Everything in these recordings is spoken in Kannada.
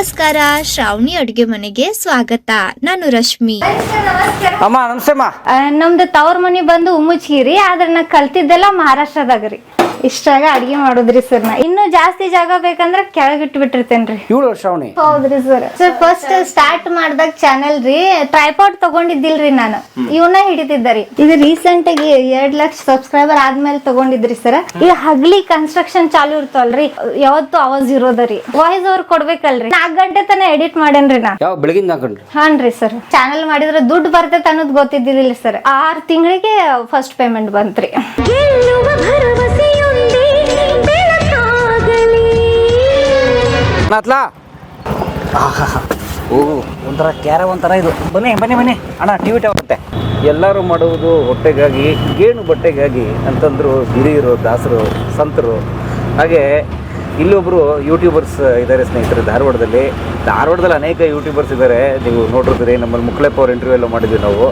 ನಮಸ್ಕಾರ ಶ್ರಾವಣಿ ಅಡುಗೆ ಮನೆಗೆ ಸ್ವಾಗತ. ನಾನು ರಶ್ಮಿ. ಅಮ್ಮ ನಮಸ್ತೆ ಅಮ್ಮ. ನಮ್ದು ತವ್ರ ಮನಿ ಬಂದು ಉಮ್ಮಚ್ಗಿರಿ ಆದ್ರೆ ನಾ ಕಲ್ತಿದ್ದೆಲ್ಲ ಮಹಾರಾಷ್ಟ್ರದಾಗ ರೀ. ಇಷ್ಟಾಗ ಅಡಿಗೆ ಮಾಡೋದ್ರಿ ಸರ್ ನಾ. ಇನ್ನು ಜಾಸ್ತಿ ಜಾಗ ಬೇಕಂದ್ರ ಕೆಳಗಿಟ್ಟು ಬಿಟ್ಟಿರ್ತೇನ್ರಿ ಹೌದ್ರಿ ಸರ್ ಸರ್ ಫಸ್ಟ್ ಸ್ಟಾರ್ಟ್ ಮಾಡ್ದಾಗ ಚಾನೆಲ್ ರೀ ಟ್ರೈಪಾಡ್ ತಗೊಂಡಿದ್ದಿಲ್ರಿ ನಾನು. ಇವನ್ನ ಹಿಡಿತಿದ್ದ ರೀ ಇದು ರೀಸೆಂಟ್ ಆಗಿ ಎರಡ್ ಲಕ್ಷ ಸಬ್ಸ್ಕ್ರೈಬರ್ ಆದ್ಮೇಲೆ ತಗೊಂಡಿದ್ರಿ ಸರ್ ಈ ಹಗ್ಲಿ ಕನ್ಸ್ಟ್ರಕ್ಷನ್ ಚಾಲು ಇರ್ತವಲ್ರಿ. ಯಾವತ್ತು ಅವಾಜ್ ಇರೋದರಿ ವಾಯ್ಸ್ ಅವ್ರ ಕೊಡ್ಬೇಕಲ್ರಿ. ನಾಲ್ಕ್ ಗಂಟೆ ತನ ಎಡಿಟ್ ಮಾಡೇನ್ರಿ ನಾ ಯಾವ ಹಾಕೊಂಡ್ರಿ ಹಾನ್ರಿ ಸರ್ ಚಾನೆಲ್ ಮಾಡಿದ್ರೆ ದುಡ್ಡು ಬರ್ತೈತೆ ಅನ್ನೋದು ಗೊತ್ತಿದ್ದಿಲ್ಲ ಸರ್ ಆರ್ ತಿಂಗಳಿಗೆ ಫಸ್ಟ್ ಪೇಮೆಂಟ್ ಬಂತ್ರಿ. ಓ ಒಂಥರ ಕ್ಯಾರ ಒಂಥರ ಇದು. ಬನ್ನಿ ಬನ್ನಿ ಬನ್ನಿ. ಅಣ್ಣ ಟಿ ವಿ ಬರುತ್ತೆ ಎಲ್ಲರೂ ಮಾಡುವುದು ಹೊಟ್ಟೆಗಾಗಿ ಏನು ಬಟ್ಟೆಗಾಗಿ ಅಂತಂದ್ರು ಹಿರಿಯರು ದಾಸರು ಸಂತರು. ಹಾಗೆ ಇಲ್ಲೊಬ್ಬರು ಯೂಟ್ಯೂಬರ್ಸ್ ಇದ್ದಾರೆ ಸ್ನೇಹಿತರು ಧಾರವಾಡದಲ್ಲಿ. ಧಾರವಾಡದಲ್ಲಿ ಅನೇಕ ಯೂಟ್ಯೂಬರ್ಸ್ ಇದ್ದಾರೆ. ನೀವು ನೋಡಿರ್ತೀರಿ ನಮ್ಮಲ್ಲಿ ಮುಕ್ಲೆಪ್ಪ ಅವ್ರ ಇಂಟರ್ವ್ಯೂ ಎಲ್ಲ ಮಾಡಿದ್ವಿ ನಾವು.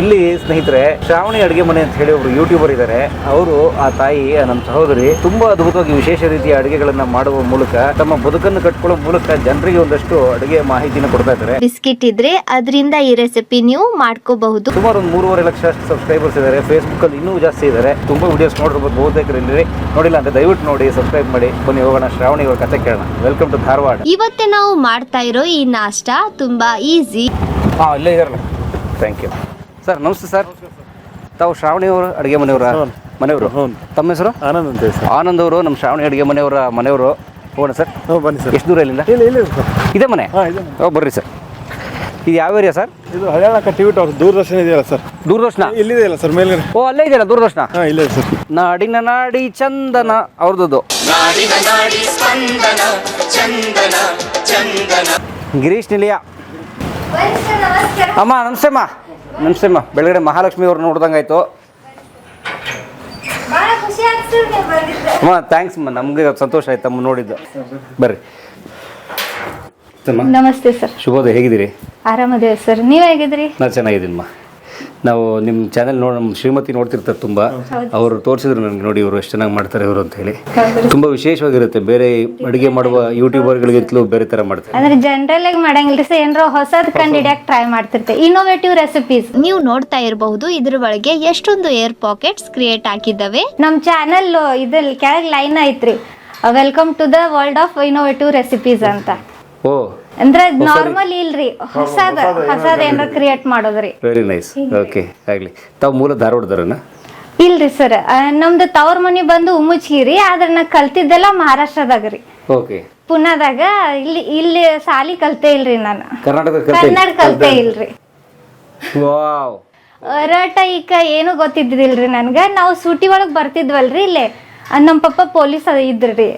ಇಲ್ಲಿ ಸ್ನೇಹಿತರೆ ಶ್ರಾವಣಿ ಅಡುಗೆ ಮನೆ ಅಂತ ಹೇಳಿ ಒಬ್ರು ಯೂಟ್ಯೂಬರ್ ಇದ್ದಾರೆ. ಅವರು ಆ ತಾಯಿ ನಮ್ಮ ಸಹೋದರಿ ತುಂಬಾ ಅದ್ಭುತವಾಗಿ ವಿಶೇಷ ರೀತಿಯ ಅಡುಗೆಗಳನ್ನ ಮಾಡುವ ಮೂಲಕ ತಮ್ಮ ಬದುಕನ್ನು ಕಟ್ಕೊಳ್ಳೋ ಮೂಲಕ ಜನರಿಗೆ ಒಂದಷ್ಟು ಅಡುಗೆ ಮಾಹಿತಿನ ಕೊಡ್ತಾ ಇದ್ದಾರೆ. ಬಿಸ್ಕಿಟ್ ಇದ್ರೆ ಅದರಿಂದ ಈ ರೆಸಿಪಿ ನೀವು ಮಾಡ್ಕೋಬಹುದು. ಸುಮಾರು ಒಂದು ಮೂರುವರೆ ಲಕ್ಷ ಸಬ್ಸ್ಕ್ರೈಬರ್ಸ್ ಇದ್ದಾರೆ. ಫೇಸ್ಬುಕ್ ಅಲ್ಲಿ ಇನ್ನೂ ಜಾಸ್ತಿ ಇದ್ದಾರೆ. ತುಂಬಾ ವಿಡಿಯೋಸ್ ನೋಡಿರ್ಬೋದು ಬಹುತೇಕರಲ್ಲಿ ನೋಡಿಲ್ಲ ಅಂತ ದಯವಿಟ್ಟು ನೋಡಿ ಸಬ್ಸ್ಕ್ರೈಬ್ ಮಾಡಿ. ಬನ್ನಿ ಹೋಗೋಣ. ಶ್ರಾವಣಿ ಇವಾಗ ಕತೆ ಕೇಳೋಣ. Welcome to Dharwad. ಇವತ್ತೇ ನಾವು ಮಾಡ್ತಾ ಇರೋ ಈ ನಾಷ್ಟ ತುಂಬಾ ಈಸಿ. ಹಾಂ ಇಲ್ಲೇ ಇದಾರಲ್ಲ ಥ್ಯಾಂಕ್ ಯು ಸರ್ ನಮಸ್ತೆ ಸರ್ ತಾವು ಶ್ರಾವಣಿ ಅವರು ಅಡುಗೆ ಮನೆಯವರ? ಮನೆಯವರು? ತಮ್ಮ ಹೆಸರು? ಆನಂದ್ ಅಂತ ಹೇಳಿ ಸರ್ ಆನಂದ್ ಅವರು ನಮ್ಮ ಶ್ರಾವಣಿ ಅಡುಗೆ ಮನೆಯವರ ಮನೆಯವರು. ಹೋಗೋಣ ಸರ್ ಹ್ಞೂ ಬನ್ನಿ ಸರ್ ಎಷ್ಟು ದೂರ ಇಲ್ಲಿಂದ? ಇಲ್ಲ ಇಲ್ಲ ಸರ್ ಇದೇ ಮನೆ? ಹಾಂ ಇದೆ ಓ ಬರ್ರಿ ಸರ್ ಇದು ಯಾವ ಏರಿಯಾ ಸರ್? ಇದು ಹಳ್ಯಾಳಕ್ಕ ಟಿವಿ ಟವರ್ ದೂರದರ್ಶನ ಇದೆಯಲ್ಲ ಸರ್. ದೂರದರ್ಶನ? ಇಲ್ಲಿದೆಯಲ್ಲ ಸರ್ ಮೇಲ್ಗಡೆ. ಓ ಅಲ್ಲೇ ಇದೆಯಲ್ಲ ದೂರದರ್ಶನ? ಹಾಂ ಇಲ್ಲೇ ಸರ್. ನಾಡಿನ ನಾಡಿ ಚಂದನ ಅವ್ರದ್ದು ಗಿರೀಶ್ ನಿಲಯ. ಅಮ್ಮ ನಮಸ್ತೆ ಅಮ್ಮ. ನಮಸ್ತೆ ಅಮ್ಮ. ಬೆಳಗಡೆ ಮಹಾಲಕ್ಷ್ಮಿ ಅವ್ರು ನೋಡ್ದಂಗಾಯ್ತು. ಅಮ್ಮ ಥ್ಯಾಂಕ್ಸ್ ಅಮ್ಮ. ನಮಗೆ ಸಂತೋಷ ಆಯ್ತು ಅಮ್ಮ ನೋಡಿದ್ದು. ಬರ್ರಿ. ನಮಸ್ತೆ ಸರ್. ಶುಭೋದಯ ಹೇಗಿದ್ದೀರಿ? ಆರಾಮದೇವ್ ಸರ್. ನೀವ್ ಹೇಗಿದ್ರಿ ನಾ ಚೆನ್ನಾಗಿದ್ದೀನಮ್ಮ ನಾವು ನಿಮ್ಮ ಚಾನೆಲ್ ನೋಡ್ ನಮ್ಮ ಶ್ರೀಮತಿ ನೋಡ್ತಿರ್ತಾರೆ ತುಂಬ. ಅವರು ತೋರಿಸಿದ್ರು ನನಗೆ ನೋಡಿ ಇವರು ಎಷ್ಟು ಚೆನ್ನಾಗಿ ಮಾಡ್ತಾರೆ ಇವರು ಅಂತ ಹೇಳಿ. ತುಂಬ ವಿಶೇಷವಾಗಿರುತ್ತೆ. ಬೇರೆ ಅಡುಗೆ ಮಾಡುವ ಯೂಟ್ಯೂಬರ್ಗಳಿಗಿಂತಲೂ ಬೇರೆ ಥರ ಮಾಡ್ತಾರೆ. ಅಂದ್ರೆ ಜನರಲ್ ಆಗಿ ಮಾಡಂಗಿಲ್ರಿ ಸರ್. ಏನಾರ ಹೊಸದ್ ಕಂಡು ಹಿಡಿಯಕ್ ಟ್ರೈ ಮಾಡ್ತಿರ್ತೆ ಇನ್ನೋವೇಟಿವ್ ರೆಸಿಪೀಸ್ ನೀವು ನೋಡ್ತಾ ಇರಬಹುದು ಇದ್ರ ಒಳಗೆ ಎಷ್ಟೊಂದು ಏರ್ ಪಾಕೆಟ್ಸ್ ಕ್ರಿಯೇಟ್ ಆಗಿದ್ದಾವೆ. ನಮ್ ಚಾನೆಲ್ ಇದ್ರಲ್ಲಿ ಕೆಳಗ್ ಲೈನ್ ಐತ್ರಿ. Welcome to the world of innovative recipes ಅಂತ. ಓ. ಅಂದ್ರೆ ನಾರ್ಮಲ್ ಇಲ್ರಿ. ಹೊಸದ ಹೊಸದ ಏನಾರ ಕ್ರಿಯೇಟ್ ಮಾಡೋದ್ರಿ. ವೆರಿ ನೈಸ್ ಓಕೆ ಆಗಲಿ. ತಾವು ಮೂಲ ಧಾರವಾಡದರನ ಇಲ್ರಿ ಸರ್ ನಮ್ದು ತವ್ರ ಮನಿ ಬಂದು ಉಮುಚ್ಗಿರಿ ಆದ್ರೆ ನಾ ಕಲ್ತಿದ್ದೆಲ್ಲ ಮಹಾರಾಷ್ಟ್ರದಾಗ ರೀ ಓಕೆ ಪುನಾದಾಗ ಇಲ್ಲಿ ಇಲ್ಲಿ ಸಾಲಿ ಕಲ್ತೆ ಇಲ್ರಿ ನಾನು. ಕರ್ನಾಟಕ ಕಲ್ತೆ ಕನ್ನಡ ಕಲ್ತೇ ಇಲ್ರಿ. ವಾವ್ ರಟ ಈಕ ಏನು ಗೊತ್ತಿದ್ದಿಲ್ರಿ ನನ್ಗ? ನಾವು ಸೂಟಿ ಒಳಗ್ ಬರ್ತಿದ್ವಲ್ರಿ ಇಲ್ಲೇ. ಆ, ನಮ್ ಪಪ್ಪ ಪೊಲೀಸ್ ಇದ್ರಿ.